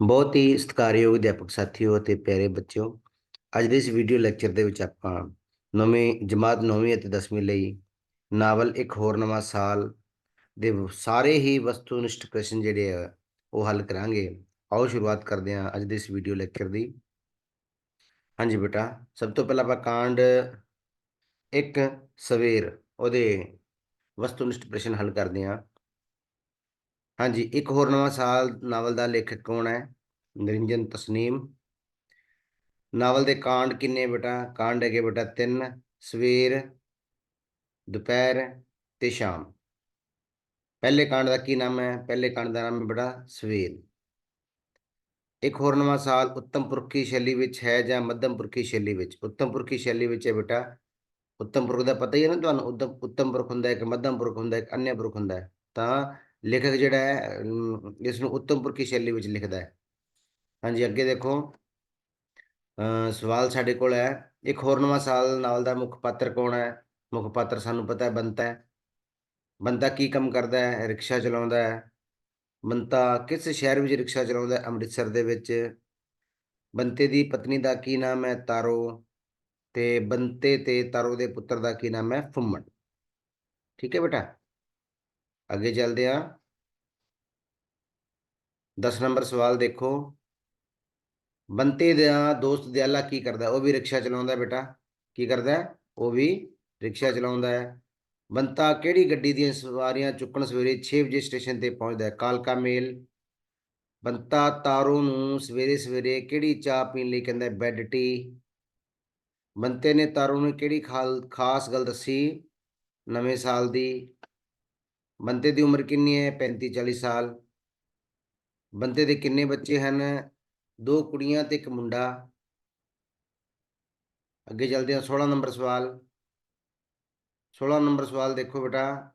ਬਹੁਤ ਹੀ ਸਤਿਕਾਰਯੋਗ ਅਧਿਆਪਕ ਸਾਥੀਓ ਅਤੇ ਪਿਆਰੇ ਬੱਚਿਓ, ਅੱਜ ਦੇ ਇਸ ਵੀਡੀਓ ਲੈਕਚਰ ਦੇ ਵਿੱਚ ਆਪਾਂ ਨਵੀਂ, ਜਮਾਤ 9ਵੀਂ ਅਤੇ 10ਵੀਂ ਲਈ ਨਾਵਲ ਇੱਕ ਹੋਰ ਨਵਾਂ ਸਾਲ ਦੇ ਸਾਰੇ ਹੀ ਵਸਤੂਨਿਸ਼ਟ ਪ੍ਰਸ਼ਨ ਜਿਹੜੇ ਆ, ਉਹ ਹੱਲ ਕਰਾਂਗੇ। ਆਓ ਸ਼ੁਰੂਆਤ ਕਰਦੇ ਹਾਂ ਅੱਜ ਦੇ ਇਸ ਵੀਡੀਓ ਲੈਕਚਰ ਦੀ। ਹਾਂਜੀ ਬੇਟਾ, ਸਭ ਤੋਂ ਪਹਿਲਾਂ ਆਪਾਂ ਕਾਂਡ ਇੱਕ ਸਵੇਰ ਉਹਦੇ ਵਸਤੂਨਿਸ਼ਟ ਪ੍ਰਸ਼ਨ ਹੱਲ ਕਰਦੇ ਹਾਂ। ਹਾਂਜੀ, ਇੱਕ ਹੋਰ ਨਵਾਂ ਸਾਲ ਨਾਵਲ ਦਾ ਲੇਖਕ ਕੌਣ ਹੈ? ਨਿਰੰਜਨ ਤਸਨੀਮ। ਨਾਵਲ ਦੇ ਕਾਂਡ ਕਿੰਨੇ ਬੇਟਾ? ਕਾਂਡ ਹੈਗੇ ਬੇਟਾ ਤਿੰਨ, ਸਵੇਰ, ਦੁਪਹਿਰ ਤੇ ਸ਼ਾਮ। ਪਹਿਲੇ ਕਾਂਡ ਦਾ ਕੀ ਨਾਮ ਹੈ? ਪਹਿਲੇ ਕਾਂਡ ਦਾ ਨਾਮ ਹੈ ਬੇਟਾ ਸਵੇਰ। ਇੱਕ ਹੋਰ ਨਵਾਂ ਸਾਲ ਉੱਤਮ ਪੁਰਖੀ ਸ਼ੈਲੀ ਵਿੱਚ ਹੈ ਜਾਂ ਮੱਧਮ ਪੁਰਖੀ ਸ਼ੈਲੀ ਵਿੱਚ? ਉੱਤਮ ਪੁਰਖੀ ਸ਼ੈਲੀ ਵਿੱਚ ਹੈ ਬੇਟਾ, ਉੱਤਮ ਪੁਰਖ ਦਾ ਪਤਾ ਹੀ ਹੈ ਨਾ ਤੁਹਾਨੂੰ? ਉੱਤਮ ਉੱਤਮ ਪੁਰਖ ਹੁੰਦਾ ਹੈ ਇੱਕ, ਮੱਧਮ ਪੁਰਖ ਹੁੰਦਾ ਹੈ ਇੱਕ ਅਨਿਆ ਪੁਰਖ ਹੁੰਦਾ ਹੈ। ਤਾਂ ਲੇਖਕ ਜਿਹੜਾ ਹੈ ਇਸ ਨੂੰ ਉੱਤਮਪੁਰ ਪੁਰਖੀ ਸ਼ੈਲੀ ਵਿੱਚ ਲਿਖਦਾ ਹੈ। ਹਾਂਜੀ, ਅੱਗੇ ਦੇਖੋ। ਸਵਾਲ ਸਾਡੇ ਕੋਲ ਹੈ, ਇੱਕ ਹੋਰ ਨਵਾਂ ਸਾਲ ਨਾਵਲ ਦਾ ਮੁੱਖ ਪਾਤਰ ਕੌਣ ਹੈ? ਮੁੱਖ ਪਾਤਰ ਸਾਨੂੰ ਪਤਾ ਹੈ, ਬੰਤਾ ਹੈ। ਬੰਤਾ ਕੀ ਕੰਮ ਕਰਦਾ ਹੈ? ਰਿਕਸ਼ਾ ਚਲਾਉਂਦਾ ਹੈ। ਬੰਤਾ ਕਿਸ ਸ਼ਹਿਰ ਵਿੱਚ ਰਿਕਸ਼ਾ ਚਲਾਉਂਦਾ ਹੈ? ਅੰਮ੍ਰਿਤਸਰ ਦੇ ਵਿੱਚ। ਬੰਤੇ ਦੀ ਪਤਨੀ ਦਾ ਕੀ ਨਾਮ ਹੈ? ਤਾਰੋ। ਤੇ ਬੰਤੇ ਤੇ ਤਾਰੋ ਦੇ ਪੁੱਤਰ ਦਾ ਕੀ ਨਾਮ ਹੈ? ਫੁੰਮਣ। ਠੀਕ ਹੈ ਬੇਟਾ? ਅੱਗੇ ਚੱਲਦੇ ਹਾਂ। 10 ਨੰਬਰ ਸਵਾਲ ਦੇਖੋ। ਬੰਤੇ ਦਾ ਦੋਸਤ ਦਿਆਲਾ ਕੀ ਕਰਦਾ ਉਹ ਵੀ ਰਿਕਸ਼ਾ ਚਲਾਉਂਦਾ ਬੇਟਾ। ਕੀ ਕਰਦਾ ਉਹ ਵੀ ਰਿਕਸ਼ਾ ਚਲਾਉਂਦਾ ਹੈ। ਬੰਤਾ ਕਿਹੜੀ ਗੱਡੀ ਦੀਆਂ ਸਵਾਰੀਆਂ ਚੁੱਕਣ ਸਵੇਰੇ 6 ਵਜੇ ਸਟੇਸ਼ਨ ਤੇ ਪਹੁੰਚਦਾ ਹੈ? ਕਾਲਕਾ ਮੇਲ। ਬੰਤਾ ਤਾਰੋ ਨੂੰ ਸਵੇਰੇ ਸਵੇਰੇ ਕਿਹੜੀ ਚਾਹ ਪੀਣ ਲਈ ਕਹਿੰਦਾ ਬੈੱਡ ਟੀ। ਬੰਤੇ ਨੇ ਤਾਰੋ ਨੂੰ ਕਿਹੜੀ ਖਾਲ, ਖਾਸ ਗੱਲ ਦੱਸੀ? ਨਵੇਂ ਸਾਲ ਦੀ। ਬੰਤੇ ਦੀ ਉਮਰ ਕਿੰਨੀ ਹੈ? 35 40 ਸਾਲ। ਬੰਤੇ ਦੇ ਕਿੰਨੇ ਬੱਚੇ ਹਨ? ਦੋ ਕੁੜੀਆਂ ਤੇ ਇੱਕ ਮੁੰਡਾ। ਅੱਗੇ ਚੱਲਦੇ ਹਾਂ 16 ਨੰਬਰ ਸਵਾਲ। 16 ਨੰਬਰ ਸਵਾਲ ਦੇਖੋ ਬੇਟਾ।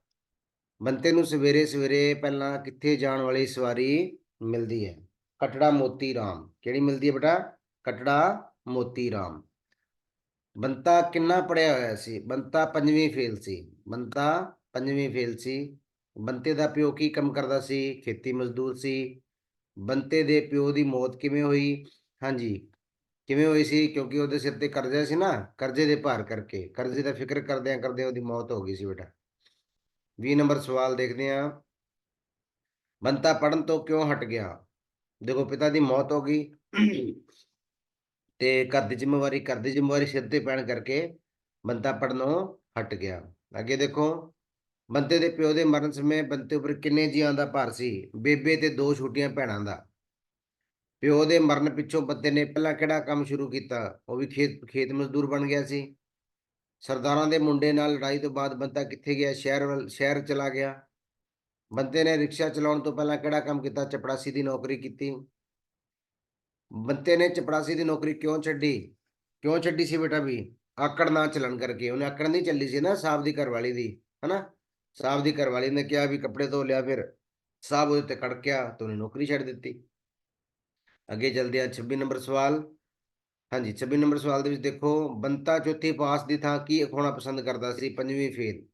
ਬੰਤੇ ਨੂੰ ਸਵੇਰੇ ਸਵੇਰੇ ਪਹਿਲਾਂ ਕਿੱਥੇ ਜਾਣ ਵਾਲੀ ਸਵਾਰੀ ਮਿਲਦੀ ਹੈ? ਕਟੜਾ ਮੋਤੀ ਰਾਮ। ਕਿਹੜੀ ਮਿਲਦੀ ਹੈ ਬੇਟਾ? ਕਟੜਾ ਮੋਤੀ ਰਾਮ। ਬੰਤਾ ਕਿੰਨਾ ਪੜਿਆ ਹੋਇਆ ਸੀ? ਬੰਤਾ ਪੰਜਵੀਂ ਫੇਲ ਸੀ। ਬੰਤਾ ਪੰਜਵੀਂ ਫੇਲ ਸੀ। ਬੰਤੇ ਦਾ ਪਿਓ ਕੀ ਕੰਮ ਕਰਦਾ ਸੀ? ਖੇਤੀ ਮਜ਼ਦੂਰ ਸੀ। ਬੰਤੇ ਦੇ ਪਿਓ ਦੀ ਮੌਤ ਕਿਵੇਂ ਹੋਈ? ਹਾਂਜੀ, ਕਿਵੇਂ ਹੋਈ ਸੀ? ਕਿਉਂਕਿ ਉਹਦੇ ਸਿਰ ਤੇ ਕਰਜ਼ਾ ਸੀ ਨਾ, ਕਰਜ਼ੇ ਦੇ ਭਾਰ ਕਰਕੇ। ਕਰਜ਼ੇ ਦਾ ਫਿਕਰ ਕਰਦਿਆਂ ਕਰਦੇ ਉਹਦੀ ਮੌਤ ਹੋ ਗਈ ਸੀ ਬੇਟਾ। 20 ਨੰਬਰ ਸਵਾਲ ਦੇਖਦੇ ਹਾਂ। ਬੰਤਾ ਪੜਨ ਤੋਂ ਕਿਉਂ ਹਟ ਗਿਆ? ਦੇਖੋ, ਪਿਤਾ ਦੀ ਮੌਤ ਹੋ ਗਈ ਤੇ ਘਰ ਦੀ ਜ਼ਿੰਮੇਵਾਰੀ, ਘਰ ਦੀ ਜ਼ਿੰਮੇਵਾਰੀ ਸਿਰ ਤੇ ਪੈਣ ਕਰਕੇ ਬੰਤਾ ਪੜਨੋਂ ਹਟ ਗਿਆ। ਅੱਗੇ ਦੇਖੋ। ਬੰਤੇ ਦੇ ਪਿਓ ਦੇ ਮਰਨ ਸਮੇਂ ਬੰਤੇ ਉੱਪਰ ਕਿੰਨੇ ਜੀਆਂ ਦਾ ਭਾਰ ਸੀ? ਬੇਬੇ ਤੇ ਦੋ ਛੋਟੀਆਂ ਭੈਣਾਂ ਦਾ। ਪਿਓ ਦੇ ਮਰਨ ਪਿੱਛੋਂ ਬੰਤੇ ਨੇ ਪਹਿਲਾਂ ਕਿਹੜਾ ਕੰਮ ਸ਼ੁਰੂ ਕੀਤਾ? ਉਹ ਵੀ ਖੇਤ ਖੇਤ ਮਜ਼ਦੂਰ ਬਣ ਗਿਆ ਸੀ। ਸਰਦਾਰਾਂ ਦੇ ਮੁੰਡੇ ਨਾਲ ਲੜਾਈ ਤੋਂ ਬਾਅਦ ਬੰਤਾ ਕਿੱਥੇ ਗਿਆ? ਸ਼ਹਿਰ ਵੱਲ, ਸ਼ਹਿਰ ਚਲਾ ਗਿਆ। ਬੰਤੇ ਨੇ ਰਿਕਸ਼ਾ ਚਲਾਉਣ ਤੋਂ ਪਹਿਲਾਂ ਕਿਹੜਾ ਕੰਮ ਕੀਤਾ? ਚਪੜਾਸੀ ਦੀ ਨੌਕਰੀ ਕੀਤੀ। ਬੰਤੇ ਨੇ ਚਪੜਾਸੀ ਦੀ ਨੌਕਰੀ ਕਿਉਂ ਛੱਡੀ? ਕਿਉਂ ਛੱਡੀ ਸੀ ਬੇਟਾ ਵੀ? ਆਕੜ ਨਾ ਚੱਲਣ ਕਰਕੇ। ਉਹਨੇ ਆਕੜ ਨਹੀਂ ਚੱਲੀ ਸੀ ਨਾ ਸਾਹਿਬ ਦੀ ਘਰਵਾਲੀ ਦੀ, ਹਨਾ? ਸਾਹਿਬ ਦੀ ਘਰਵਾਲੀ ਨੇ ਕਿਹਾ ਵੀ ਕੱਪੜੇ ਧੋ ਲਿਆ ਫਿਰ। ਸਾਹਿਬ ਉਹਦੇ ਤੇ ਕੜਕਿਆ ਤੇ ਉਹਨੇ ਨੌਕਰੀ ਛੱਡ ਦਿੱਤੀ। ਅੱਗੇ ਚੱਲਦੇ ਆ 26 ਨੰਬਰ ਸਵਾਲ। ਹਾਂਜੀ 26 ਨੰਬਰ ਸਵਾਲ ਦੇ ਵਿੱਚ ਦੇਖੋ ਬੰਤਾ ਚੌਥੀ ਪਾਸ ਦੀ ਥਾਂ ਕੀ ਅਖਾਉਣਾ ਪਸੰਦ ਕਰਦਾ ਸੀ? ਪੰਜਵੀਂ ਫੇਲ।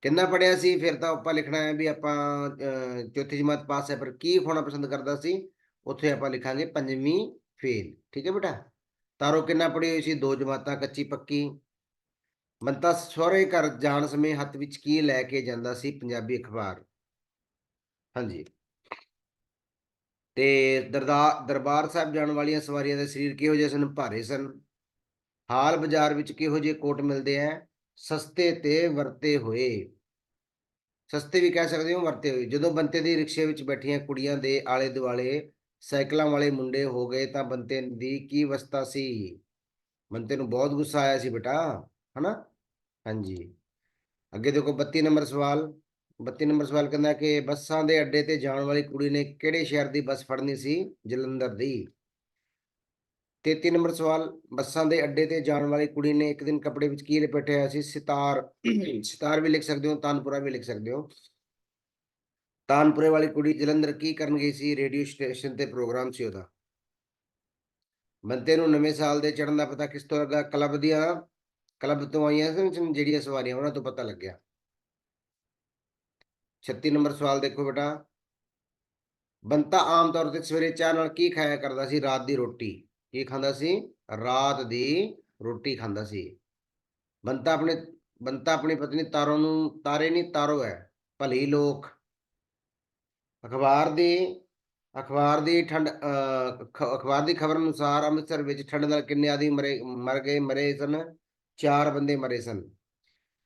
ਕਿੰਨਾ ਪੜਿਆ ਸੀ? ਫਿਰ ਤਾਂ ਆਪਾਂ ਲਿਖਣਾ ਹੈ ਵੀ ਆਪਾਂ ਅਹ, ਚੌਥੀ ਜਮਾਤ ਪਾਸ ਹੈ ਪਰ ਕੀ ਅਖਾਉਣਾ ਪਸੰਦ ਕਰਦਾ ਸੀ? ਉੱਥੇ ਆਪਾਂ ਲਿਖਾਂਗੇ ਪੰਜਵੀਂ ਫੇਲ। ਠੀਕ ਹੈ ਬੇਟਾ? ਤਾਰੋ ਕਿੰਨਾ ਪੜ੍ਹੀ ਹੋਈ ਸੀ? ਦੋ ਜਮਾਤਾਂ ਕੱਚੀ ਪੱਕੀ। ਮੰਤਾ ਸਹੁਰੇ ਘਰ ਜਾਣ ਸਮੇਂ ਹੱਥ ਵਿੱਚ ਕੀ ਲੈ ਕੇ ਜਾਂਦਾ ਸੀ? ਪੰਜਾਬੀ ਅਖਬਾਰ। ਹਾਂਜੀ। ਤੇ ਦਰਬਾਰ ਦਰਬਾਰ ਸਾਹਿਬ ਜਾਣ ਵਾਲੀਆਂ ਸਵਾਰੀਆਂ ਦੇ ਸਰੀਰ ਕਿਹੋ ਜਿਹੇ ਸਨ? ਭਾਰੇ ਸਨ। ਹਾਲ ਬਾਜ਼ਾਰ ਵਿੱਚ ਕਿਹੋ ਜਿਹੇ ਕੋਟ ਮਿਲਦੇ ਆ ਸਸਤੇ ਤੇ ਵਰਤੇ ਹੋਏ। ਸਸਤੇ ਵੀ ਕਹਿ ਸਕਦੇ ਹੋ, ਵਰਤੇ ਹੋਏ। ਜਦੋਂ ਬੰਤੇ ਦੀ ਰਿਕਸ਼ੇ ਵਿੱਚ ਬੈਠੀਆਂ ਕੁੜੀਆਂ ਦੇ ਆਲੇ ਦੁਆਲੇ ਸਾਈਕਲਾਂ ਵਾਲੇ ਮੁੰਡੇ ਹੋ ਗਏ ਤਾਂ ਬੰਤੇ ਦੀ ਕੀ ਅਵਸਥਾ ਸੀ? ਬੰਤੇ ਨੂੰ ਬਹੁਤ ਗੁੱਸਾ ਆਇਆ ਸੀ ਬੇਟਾ, ਹਨਾ? ਹਾਂਜੀ। ਅੱਗੇ ਦੇਖੋ 32 ਨੰਬਰ ਸਵਾਲ। 32 ਨੰਬਰ ਸਵਾਲ ਕਹਿੰਦਾ ਕਿ ਬੱਸਾਂ ਦੇ ਅੱਡੇ ਤੇ ਜਾਣ ਵਾਲੀ ਕੁੜੀ ਨੇ ਕਿਹੜੇ ਸ਼ਹਿਰ ਦੀ ਬੱਸ ਫੜਨੀ ਸੀ? ਜਲੰਧਰ ਦੀ। 33 ਨੰਬਰ ਸਵਾਲ, ਬੱਸਾਂ ਦੇ ਅੱਡੇ ਤੇ ਜਾਣ ਵਾਲੀ ਕੁੜੀ ਨੇ ਇੱਕ ਦਿਨ ਕੱਪੜੇ ਵਿੱਚ ਕੀ ਲਪੇਟਿਆ ਹੋਇਆ ਸੀ? ਸਿਤਾਰ। ਸਿਤਾਰ ਵੀ ਲਿਖ ਸਕਦੇ ਹੋ, ਤਾਨਪੁਰਾ ਵੀ ਲਿਖ ਸਕਦੇ ਹੋ। ਤਾਨਪੁਰੇ ਵਾਲੀ ਕੁੜੀ ਜਲੰਧਰ ਕੀ ਕਰਨ ਗਈ ਸੀ? ਰੇਡੀਓ ਸਟੇਸ਼ਨ ਤੇ ਪ੍ਰੋਗਰਾਮ ਸੀ ਉਹਦਾ। ਬੰਤੇ ਨੂੰ ਨਵੇਂ ਸਾਲ ਦੇ ਚੜ੍ਹਨ ਦਾ ਪਤਾ ਕਿਸ ਤੋਂ ਲੱਗਾ? ਕਲੱਬ ਦੀਆਂ ਕਲੱਬ ਤੋਂ ਆਈਆਂ ਸਨ ਜਿਹੜੀਆਂ ਸਵਾਰੀਆਂ ਉਹਨਾਂ ਤੋਂ ਪਤਾ ਲੱਗਿਆ। 36 ਨੰਬਰ ਸਵਾਲ ਦੇਖੋ ਬੇਟਾ। ਬੰਤਾ ਆਮ ਤੌਰ ਤੇ ਸਵੇਰੇ ਚਾਹ ਨਾਲ ਕੀ ਖਾਇਆ ਕਰਦਾ ਸੀ? ਰਾਤ ਦੀ ਰੋਟੀ। ਕੀ ਖਾਂਦਾ ਸੀ? ਰਾਤ ਦੀ ਰੋਟੀ ਖਾਂਦਾ ਸੀ। ਬੰਤਾ ਆਪਣੇ ਬੰਤਾ ਆਪਣੀ ਪਤਨੀ ਤਾਰੋ ਨੂੰ ਤਾਰੇ ਨਹੀਂ ਤਾਰੋ ਹੈ ਭਲੀ ਲੋਕ। ਅਖਬਾਰ ਦੀ ਅਖਬਾਰ ਦੀ ਠੰਡ ਅਹ, ਅਖਬਾਰ ਦੀ ਖਬਰ ਅਨੁਸਾਰ ਅੰਮ੍ਰਿਤਸਰ ਵਿੱਚ ਠੰਡ ਨਾਲ ਕਿੰਨੇ ਆਦਮੀ ਮਰੇ ਮਰ ਗਏ ਮਰੇ ਸਨ? ਚਾਰ ਬੰਦੇ ਮਰੇ ਸਨ।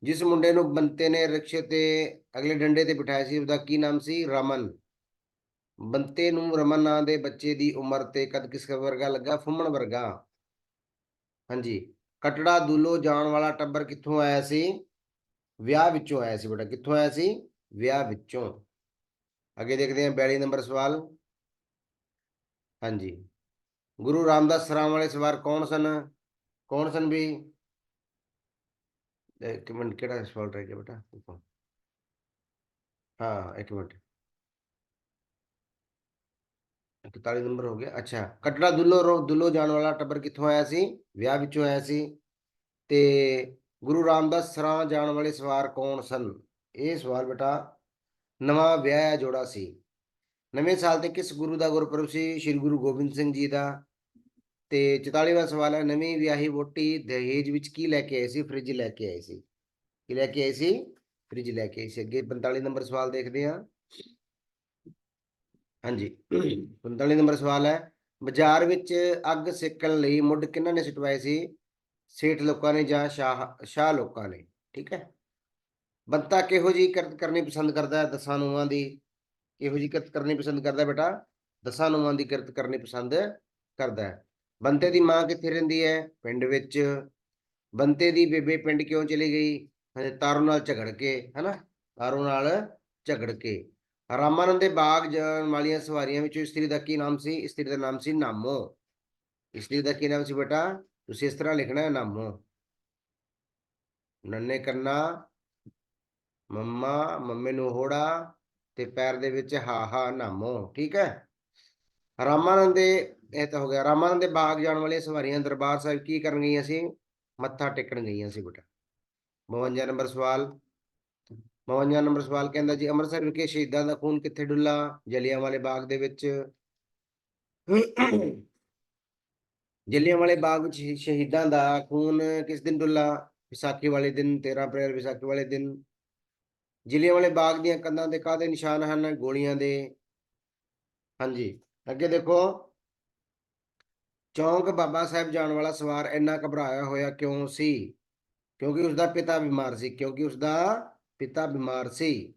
ਜਿਸ ਮੁੰਡੇ ਨੂੰ ਬੰਤੇ ਨੇ ਰਿਕਸ਼ੇ ਤੇ ਅਗਲੇ ਡੰਡੇ ਤੇ ਬਿਠਾਇਆ ਸੀ, ਉਹਦਾ ਕੀ ਨਾਮ ਸੀ? ਰਮਨ। ਬੰਤੇ ਨੂੰ ਰਮਨ ਨਾਂ ਦੇ ਬੱਚੇ ਦੀ ਉਮਰ ਤੇ ਕਦ ਕਿਸ ਵਰਗਾ ਲੱਗਾ? ਫੁੰਮਣ ਵਰਗਾ। ਹਾਂਜੀ। ਕਟੜਾ ਦੂਲੋ ਜਾਣ ਵਾਲਾ ਟੱਬਰ ਕਿੱਥੋਂ ਆਇਆ ਸੀ? ਵਿਆਹ ਵਿੱਚੋਂ ਆਇਆ ਸੀ ਬੇਟਾ। ਕਿੱਥੋਂ ਆਇਆ ਸੀ? ਵਿਆਹ ਵਿੱਚੋਂ। ਅੱਗੇ ਦੇਖਦੇ ਹਾਂ 42 ਨੰਬਰ ਸਵਾਲ। ਹਾਂਜੀ। ਗੁਰੂ ਰਾਮਦਾਸ ਸਰਾਂ ਵਾਲੇ ਸਵਾਰ ਕੌਣ ਸਨ? ਕੌਣ ਸਨ ਵੀ? ਇੱਕ ਮਿੰਟ ਕਿਹੜਾ ਸਵਾਲ ਰਹਿ ਗਿਆ ਬੇਟਾ ਹਾਂ ਇੱਕ ਮਿੰਟ 41 ਨੰਬਰ ਹੋ ਗਿਆ ਅੱਛਾ ਕਟੜਾ ਦੁੱਲੋ ਰੋ ਦੁੱਲੋ ਜਾਣ ਵਾਲਾ ਟੱਬਰ ਕਿੱਥੋਂ ਆਇਆ ਸੀ ਵਿਆਹ ਵਿੱਚੋਂ ਆਇਆ ਸੀ ਤੇ ਗੁਰੂ ਰਾਮਦਾਸ ਸਰਾਂ ਜਾਣ ਵਾਲੇ ਸਵਾਰ ਕੌਣ ਸਨ ਇਹ ਸਵਾਲ ਬੇਟਾ ਨਵਾਂ ਵਿਆਹਿਆ ਜੋੜਾ ਸੀ ਨਵੇਂ ਸਾਲ ਤੇ ਕਿਸ ਗੁਰੂ ਦਾ ਗੁਰਪੁਰਬ ਸੀ ਸ੍ਰੀ ਗੁਰੂ ਗੋਬਿੰਦ ਸਿੰਘ ਜੀ ਦਾ ਤੇ 44ਵਾਂ ਸਵਾਲ ਹੈ, ਨਵੀਂ ਵਿਆਹੀ ਵੋਟੀ ਦਹੇਜ ਵਿੱਚ ਕੀ ਲੈ ਕੇ ਆਈ ਸੀ? ਫ੍ਰਿਜ ਲੈ ਕੇ ਆਈ ਸੀ। ਕੀ ਲੈ ਕੇ ਆਈ ਸੀ? ਫ੍ਰਿਜ ਲੈ ਕੇ ਆਈ ਸੀ। ਅੱਗੇ 45 ਨੰਬਰ ਸਵਾਲ ਦੇਖਦੇ ਹਾਂ। ਹਾਂਜੀ। 45 ਨੰਬਰ ਸਵਾਲ ਹੈ, ਬਾਜ਼ਾਰ ਵਿੱਚ ਅੱਗ ਸੇਕਣ ਲਈ ਮੁੱਢ ਕਿਹਨਾਂ ਨੇ ਸਟਵਾਏ ਸੀ? ਸੇਠ ਲੋਕਾਂ ਨੇ ਜਾਂ ਸ਼ਾਹ ਸ਼ਾਹ ਲੋਕਾਂ ਨੇ? ਠੀਕ ਹੈ। ਬੰਤਾ ਕਿਹੋ ਜੀ ਕਿਰਤ ਕਰਨੀ ਪਸੰਦ ਕਰਦਾ ਹੈ? ਦਸਾਂ ਨੂੰਆਂ ਦੀ ਕਿਹੋ ਜੀ ਕਿਰਤ ਕਰਨੀ ਪਸੰਦ ਕਰਦਾ ਬੇਟਾ? ਦਸਾਂ ਨੂੰਆਂ ਦੀ ਕਿਰਤ ਕਰਨੀ ਪਸੰਦ ਕਰਦਾ ਹੈ। ਬੰਤੇ ਦੀ ਮਾਂ ਕਿੱਥੇ ਰਹਿੰਦੀ ਹੈ? ਪਿੰਡ ਵਿੱਚ। ਬੰਤੇ ਦੀ ਬੇਬੇ ਪਿੰਡ ਕਿਉਂ ਚਲੀ ਗਈ? ਤਾਰੂ ਨਾਲ ਝਗੜ ਕੇ, ਹੈਨਾ? ਤਾਰੂ ਨਾਲ ਝਗੜ ਕੇ। ਰਾਮਾਨੰਦ ਦੇ ਬਾਗ ਜਾਣ ਵਾਲੀਆਂ ਸਵਾਰੀਆਂ ਵਿੱਚੋਂ ਇਸਤਰੀ ਦਾ ਕੀ ਨਾਮ ਸੀ? ਇਸਤਰੀ ਦਾ ਨਾਮ ਸੀ ਨਾਮੋ। ਇਸਤਰੀ ਦਾ ਕੀ ਨਾਮ ਸੀ ਬੇਟਾ? ਤੁਸੀਂ ਇਸ ਤਰ੍ਹਾਂ ਲਿਖਣਾ ਹੈ ਨਾਮੋ। ਨੰਨੇ ਕੰਨਾ, ਮੰਮਾ, ਮੰਮੇ ਨੂੰ ਹੋੜਾ ਤੇ ਪੈਰ ਦੇ ਵਿੱਚ ਹਾ ਹਾ ਨਾਮੋ। ਠੀਕ ਹੈ? ਰਾਮਾਨੰਦ ਦੇ ਇਹ ਤਾਂ ਹੋ ਗਿਆ। ਰਾਮਾਨੰਦ ਦੇ ਬਾਗ ਜਾਣ ਵਾਲੀਆਂ ਸਵਾਰੀਆਂ ਦਰਬਾਰ ਸਾਹਿਬ ਕੀ ਕਰਨ ਗਈਆਂ ਸੀ? ਮੱਥਾ ਟੇਕਣ ਗਈਆਂ ਸੀ ਬੇਟਾ। 52 ਨੰਬਰ ਸਵਾਲ। 52 ਨੰਬਰ ਸਵਾਲ ਕਹਿੰਦਾ ਜੀ, ਅੰਮ੍ਰਿਤਸਰ ਵਿਖੇ ਸ਼ਹੀਦਾਂ ਦਾ ਖੂਨ ਕਿੱਥੇ ਡੁੱਲਾ? ਜਲਿਆਂਵਾਲੇ ਬਾਗ ਦੇ ਵਿੱਚ। ਜਲਿਆਂ ਵਾਲੇ ਬਾਗ ਵਿੱਚ ਸ਼ਹੀਦਾਂ ਦਾ ਖੂਨ ਕਿਸ ਦਿਨ ਡੁੱਲਾ? ਵਿਸਾਖੀ ਵਾਲੇ ਦਿਨ 13 ਅਪ੍ਰੈਲ ਵਿਸਾਖੀ ਵਾਲੇ ਦਿਨ। ਜਲਿਆਂ ਵਾਲੇ ਬਾਗ ਦੀਆਂ ਕੰਧਾਂ ਤੇ ਕਾਹਦੇ ਨਿਸ਼ਾਨ ਹਨ? ਗੋਲੀਆਂ ਦੇ। ਹਾਂਜੀ। ਅੱਗੇ ਦੇਖੋ। ਚੌਂਕ ਬਾਬਾ ਸਾਹਿਬ ਜਾਣ ਵਾਲਾ ਸਵਾਰ ਇੰਨਾ ਘਬਰਾਇਆ ਹੋਇਆ ਕਿਉਂ ਸੀ? ਕਿਉਂਕਿ ਉਸਦਾ ਪਿਤਾ ਬਿਮਾਰ ਸੀ, ਕਿਉਂਕਿ ਉਸਦਾ ਪਿਤਾ ਬਿਮਾਰ ਸੀ।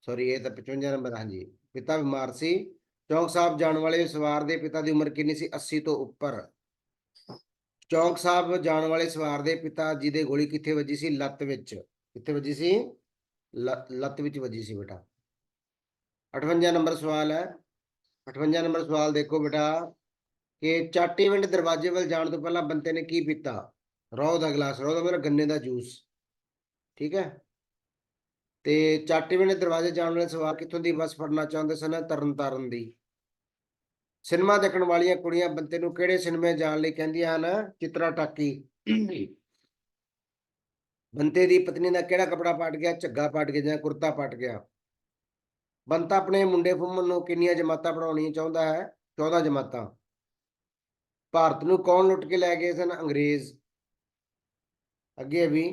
ਸੌਰੀ ਇਹ ਤਾਂ 55 ਨੰਬਰ, ਹਾਂਜੀ। ਪਿਤਾ ਬਿਮਾਰ ਸੀ। ਚੌਂਕ ਸਾਹਿਬ ਜਾਣ ਵਾਲੇ ਸਵਾਰ ਦੇ ਪਿਤਾ ਦੀ ਉਮਰ ਕਿੰਨੀ ਸੀ? 80 ਤੋਂ ਉੱਪਰ। ਚੌਂਕ ਸਾਹਿਬ ਜਾਣ ਵਾਲੇ ਸਵਾਰ ਦੇ ਪਿਤਾ ਜੀ ਦੇ ਗੋਲੀ ਕਿੱਥੇ ਵੱਜੀ ਸੀ? ਲੱਤ ਵਿੱਚ। ਕਿੱਥੇ ਵੱਜੀ ਸੀ? ਲੱਤ ਵਿੱਚ ਵੱਜੀ ਸੀ ਬੇਟਾ। 58 ਨੰਬਰ ਸਵਾਲ ਹੈ। 58 ਨੰਬਰ ਸਵਾਲ ਦੇਖੋ ਬੇਟਾ। ਕਿ ਚਾਟੀ ਪਿੰਡ ਦਰਵਾਜ਼ੇ ਵੱਲ ਜਾਣ ਤੋਂ ਪਹਿਲਾਂ ਬੰਤੇ ਨੇ ਕੀ ਪੀਤਾ? ਰੋਹ ਦਾ ਗਲਾਸ, ਰੋਹ ਦਾ ਮਤਲਬ ਗੰਨੇ ਦਾ ਜੂਸ। ਠੀਕ ਹੈ? ਤੇ ਚਾਟੀ ਪਿੰਡ ਦਰਵਾਜ਼ੇ ਜਾਣ ਵਾਲੇ ਸਵਾਰ ਕਿੱਥੋਂ ਦੀ ਬੱਸ ਫੜਨਾ ਚਾਹੁੰਦੇ ਸਨ? ਤਰਨ ਤਾਰਨ ਦੀ। ਸਿਨੇਮਾ ਦੇਖਣ ਵਾਲੀਆਂ ਕੁੜੀਆਂ ਬੰਤੇ ਨੂੰ ਕਿਹੜੇ ਸਿਨੇਮੇ ਜਾਣ ਲਈ ਕਹਿੰਦੀਆਂ ਹਨ? ਚਿਤਰਾ ਟਾਕੀ। ਬੰਤੇ ਦੀ ਪਤਨੀ ਦਾ ਕਿਹੜਾ ਕਪੜਾ ਪਾਟ ਗਿਆ? ਝੱਗਾ ਪਾਟ ਗਿਆ ਜਾਂ ਕੁਰਤਾ ਪਾਟ ਗਿਆ? ਬੰਤਾ ਆਪਣੇ ਮੁੰਡੇ ਫੁੰਮਣ ਨੂੰ ਕਿੰਨੀਆਂ ਜਮਾਤਾਂ ਪੜਾਉਣੀਆਂ ਚਾਹੁੰਦਾ ਹੈ? 14 ਜਮਾਤਾਂ। ਭਾਰਤ ਨੂੰ ਕੌਣ ਲੁੱਟ ਕੇ ਲੈ ਗਏ ਸਨ? ਅੰਗਰੇਜ਼। ਅੱਗੇ ਵੀ,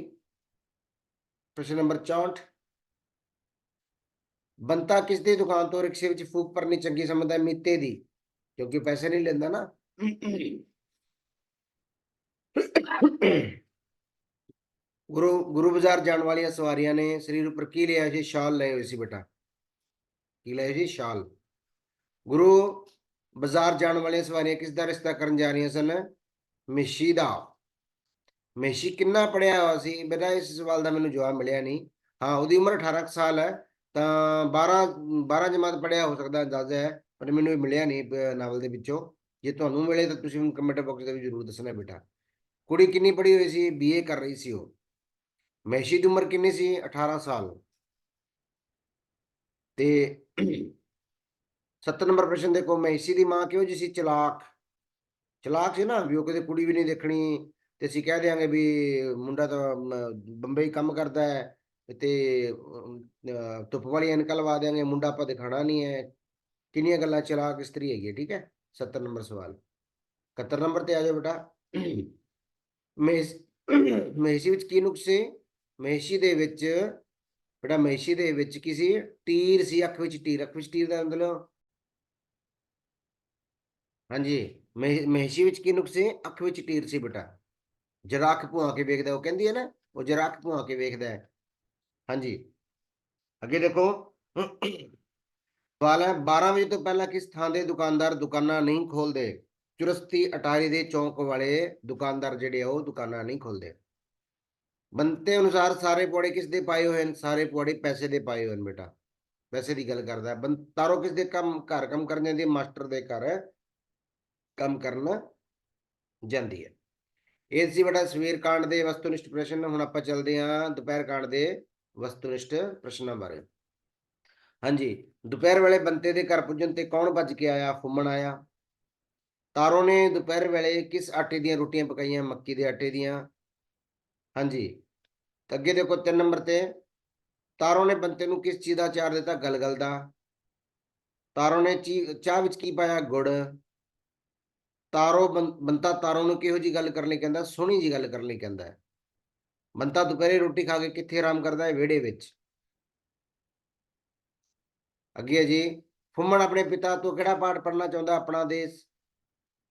ਪ੍ਰਸ਼ਨ ਨੰਬਰ 64 ਬੰਤਾ ਕਿਸ ਦੀ ਦੁਕਾਨ ਤੋਂ ਰਿਕਸ਼ੇ ਵਿੱਚ ਫੂਕ ਭਰਨੀ ਚੰਗੀ ਸਮਝਦਾ ਮੀਤੇ ਦੀ, ਕਿਉਂਕਿ ਪੈਸੇ ਨਹੀਂ ਲੈਂਦਾ ਨਾ। ਗੁਰੂ ਗੁਰੂ ਬਾਜ਼ਾਰ ਜਾਣ ਵਾਲੀਆਂ ਸਵਾਰੀਆਂ ਨੇ ਸਰੀਰ ਉੱਪਰ ਕੀ ਲਿਆ ਸੀ? ਸ਼ਾਲ ਲਏ ਹੋਏ ਸੀ ਬੇਟਾ। ਕੀ ਲਏ ਸੀ? ਸ਼ਾਲ। ਗੁਰੂ ਬਾਜ਼ਾਰ ਜਾਣ ਵਾਲੀਆਂ ਸਵਾਰੀਆਂ ਕਿਸ ਦਾ ਰਿਸ਼ਤਾ ਕਰਨ ਜਾ ਰਹੀਆਂ ਸਨ? ਮੇਸ਼ੀ ਦਾ। ਮੇਸ਼ੀ ਕਿੰਨਾ ਪੜਿਆ ਹੋਇਆ ਸੀ? ਬੇਟਾ, ਇਸ ਸਵਾਲ ਦਾ ਮੈਨੂੰ ਜਵਾਬ ਮਿਲਿਆ ਨਹੀਂ। ਹਾਂ, ਉਹਦੀ ਉਮਰ 18 ਕੁ ਸਾਲ ਹੈ। ਤਾਂ 12 12 ਜਮਾਤ ਪੜਿਆ ਹੋ ਸਕਦਾ, ਅੰਦਾਜ਼ਾ ਹੈ, ਪਰ ਮੈਨੂੰ ਇਹ ਮਿਲਿਆ ਨਹੀਂ ਨਾਵਲ ਦੇ ਵਿੱਚੋਂ। ਜੇ ਤੁਹਾਨੂੰ ਮਿਲੇ ਤਾਂ ਤੁਸੀਂ ਮੈਨੂੰ ਕਮੈਂਟ ਬਾਕਸ ਦੇ ਵਿੱਚ ਜ਼ਰੂਰ ਦੱਸਣਾ ਬੇਟਾ। ਕੁੜੀ ਕਿੰਨੀ ਪੜ੍ਹੀ ਹੋਈ ਸੀ? ਬੀਏ ਕਰ ਰਹੀ ਸੀ ਉਹ। ਮਹਿਸ਼ੀ ਦੀ ਉਮਰ ਕਿੰਨੀ ਸੀ? 18 ਸਾਲ। ਤੇ 7 ਨੰਬਰ ਪ੍ਰਸ਼ਨ ਦੇਖੋ ਮੈਸੀ ਦੀ ਮਾਂ ਕਿਉਂ ਜੀ ਸੀ? ਚਲਾਕ। ਚਲਾਕ ਸੀ ਨਾ ਵੀ ਉਹ ਕਦੇ ਕੁੜੀ ਵੀ ਨਹੀਂ ਦੇਖਣੀ ਤੇ ਅਸੀਂ ਕਹਿ ਦਿਆਂਗੇ ਵੀ ਮੁੰਡਾ ਤਾਂ ਮ, ਬੰਬਈ ਕੰਮ ਕਰਦਾ ਹੈ ਤੇ ਧੁੱਪ ਵਾਲੀ ਐਨਕਾਂ ਲਵਾ ਦਿਆਂਗੇ ਮੁੰਡਾ ਆਪਾਂ ਦਿਖਾਣਾ ਨਹੀਂ ਹੈ। ਕਿੰਨੀਆਂ ਗੱਲਾਂ ਚਲਾਕ ਇਸਤਰੀ ਹੈਗੀ ਹੈ ਠੀਕ ਹੈ? 70 ਨੰਬਰ ਸਵਾਲ। 71 ਨੰਬਰ ਤੇ ਆ ਜਾਓ ਬੇਟਾ। ਮਹੇਸ਼ ਮਹੇਸ਼ੀ ਵਿੱਚ ਕੀ ਨੁਕਸ ਸੀ? ਮਹੇਸ਼ੀ ਦੇ ਵਿੱਚ ਬੇਟਾ ਮਹੇਸ਼ੀ ਦੇ ਵਿੱਚ ਕੀ ਸੀ? ਟੀਰ ਸੀ ਅੱਖ ਵਿੱਚ ਟੀਰ ਅੱਖ ਵਿੱਚ ਟੀਰ ਦਾ ਮਤਲਬ ਹਾਂਜੀ, ਮਹੇ- ਮਹੇਸ਼ੀ ਵਿੱਚ ਕੀ ਨੁਕਸ ਸੀ? ਅੱਖ ਵਿੱਚ ਟੀਰ ਸੀ ਬੇਟਾ। ਜਰਾ ਭੁਆ ਕੇ ਵੇਖਦਾ, ਉਹ ਕਹਿੰਦੀ ਹੈ ਨਾ, ਉਹ ਜਰਾ ਭੁਆ ਕੇ ਵੇਖਦਾ ਹੈ। ਹਾਂਜੀ। ਅੱਗੇ ਦੇਖੋ। ਸਵਾਲ ਹੈ 12 ਵਜੇ ਤੋਂ ਪਹਿਲਾਂ ਕਿਸ ਥਾਂ ਦੇ ਦੁਕਾਨਦਾਰ ਦੁਕਾਨਾਂ ਨਹੀਂ ਖੋਲਦੇ ਚੁਰਸਤੀ ਅਟਾਰੀ ਦੇ ਚੌਂਕ ਵਾਲੇ ਦੁਕਾਨਦਾਰ ਜਿਹੜੇ ਆ, ਉਹ ਦੁਕਾਨਾਂ ਨਹੀਂ ਖੋਲਦੇ ਬੰਤੇ ਅਨੁਸਾਰ ਸਾਰੇ ਪੌੜੇ ਕਿਸ ਦੇ ਪਾਏ ਹੋਏ ਹਨ? ਸਾਰੇ ਪੌੜੇ ਪੈਸੇ ਦੇ ਪਾਏ ਹੋਏ ਹਨ ਬੇਟਾ। ਪੈਸੇ ਦੀ ਗੱਲ ਕਰਦਾ ਹੈ। ਬੰ ਤਾਰੋ ਕਿਸ ਦੇ ਕੰਮ, ਘਰ ਕੰਮ ਕਰਨ ਜਾਂਦੀ ਹੈ? ਮਾਸਟਰ ਦੇ ਘਰ। ਕੰਮ ਕਰਨ ਜਾਂਦੀ ਹੈ। ਇਹ ਸੀ ਬੜਾ ਸਵੇਰ ਕਾਂਡ ਦੇ ਵਸਤੂਨਿਸ਼ਟ ਪ੍ਰਸ਼ਨ। ਹੁਣ ਆਪਾਂ ਚੱਲਦੇ ਹਾਂ ਦੁਪਹਿਰ ਕਾਂਡ ਦੇ ਵਸਤੂਨਿਸ਼ਟ ਪ੍ਰਸ਼ਨਾਂ ਬਾਰੇ। ਹਾਂਜੀ, ਦੁਪਹਿਰ ਵੇਲੇ ਬੰਤੇ ਦੇ ਘਰ ਪੁੱਜਣ ਤੇ ਕੌਣ ਭੱਜ ਕੇ ਆਇਆ? ਫੁੰਮਣ ਆਇਆ। ਤਾਰੋ ਨੇ ਦੁਪਹਿਰ ਵੇਲੇ ਕਿਸ ਆਟੇ ਦੀਆਂ ਰੋਟੀਆਂ ਪਕਾਈਆਂ? ਮੱਕੀ ਦੇ ਆਟੇ ਦੀਆਂ। ਹਾਂਜੀ ਅੱਗੇ ਦੇਖੋ 3 ਨੰਬਰ ਤੇ। ਤਾਰੋ ਨੇ ਬੰਤੇ ਨੂੰ ਕਿਸ ਚੀਜ਼ ਦਾ ਚਾਰ ਦਿੱਤਾ? ਗਲਗਲ ਦਾ। ਤਾਰੋ ਨੇ ਚੀ- ਚਾਹ ਵਿੱਚ ਕੀ ਪਾਇਆ? ਗੁੜ। ਤਾਰੋ ਬੰ- ਬੰਤਾ ਤਾਰੋ ਨੂੰ ਕਿਹੋ ਜੀ ਗੱਲ ਕਰਨ ਲਈ ਕਹਿੰਦਾ, ਸੋਹਣੀ ਜੀ ਗੱਲ ਕਰਨ ਲਈ ਕਹਿੰਦਾ ਹੈ। ਬੰਤਾ ਦੁਪਹਿਰੇ ਰੋਟੀ ਖਾ ਕੇ ਕਿੱਥੇ ਆਰਾਮ ਕਰਦਾ ਹੈ? ਵਿਹੜੇ ਵਿੱਚ। ਅੱਗੇ ਹੈ ਜੀ, ਫੁੰਮਣ ਆਪਣੇ ਪਿਤਾ ਤੋਂ ਕਿਹੜਾ ਪਾਠ ਪੜ੍ਹਨਾ ਚਾਹੁੰਦਾ? ਆਪਣਾ ਦੇਸ਼।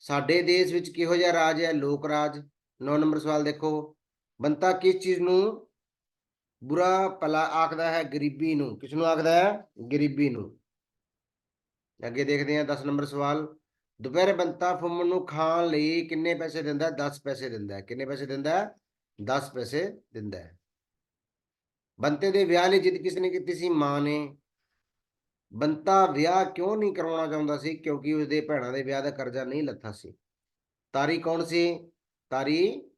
ਸਾਡੇ ਦੇਸ਼ ਵਿੱਚ ਕਿਹੋ ਜਿਹਾ ਰਾਜ ਹੈ? ਲੋਕ ਰਾਜ। 9 ਨੰਬਰ ਸਵਾਲ ਦੇਖੋ। ਬੰਤਾ ਕਿਸ ਚੀਜ਼ ਨੂੰ ਬੁਰਾ ਭਲਾ ਆਖਦਾ ਹੈ? ਗਰੀਬੀ ਨੂੰ। ਕਿਸ ਨੂੰ ਆਖਦਾ ਹੈ? ਗਰੀਬੀ ਨੂੰ। ਅੱਗੇ ਦੇਖਦੇ ਹਾਂ 10 ਨੰਬਰ ਸਵਾਲ। ਦੁਪਹਿਰੇ ਬੰਤਾ ਫੁੰਮਣ ਨੂੰ ਖਾਣ ਲਈ ਕਿੰਨੇ ਪੈਸੇ ਦਿੰਦਾ? ਹੈ 10 ਪੈਸੇ ਦਿੰਦਾ ਕਿੰਨੇ ਪੈਸੇ ਦਿੰਦਾ ਹੈ? 10 ਪੈਸੇ ਦਿੰਦਾ ਬੰਤੇ ਦੇ ਵਿਆਹ ਲਈ ਜਿੱਦ ਕਿਸ ਨੇ ਕੀਤੀ ਸੀ? ਮਾਂ ਨੇ। ਬੰਤਾ ਵਿਆਹ ਕਿਉਂ ਨਹੀਂ ਕਰਵਾਉਣਾ ਚਾਹੁੰਦਾ ਸੀ? ਕਿਉਂਕਿ ਉਸਦੇ ਭੈਣਾਂ ਦੇ ਵਿਆਹ ਦਾ ਕਰਜ਼ਾ ਨਹੀਂ ਲੱਥਾ ਸੀ। ਤਾਰੀ ਕੌਣ ਸੀ? ਤਾਰੀ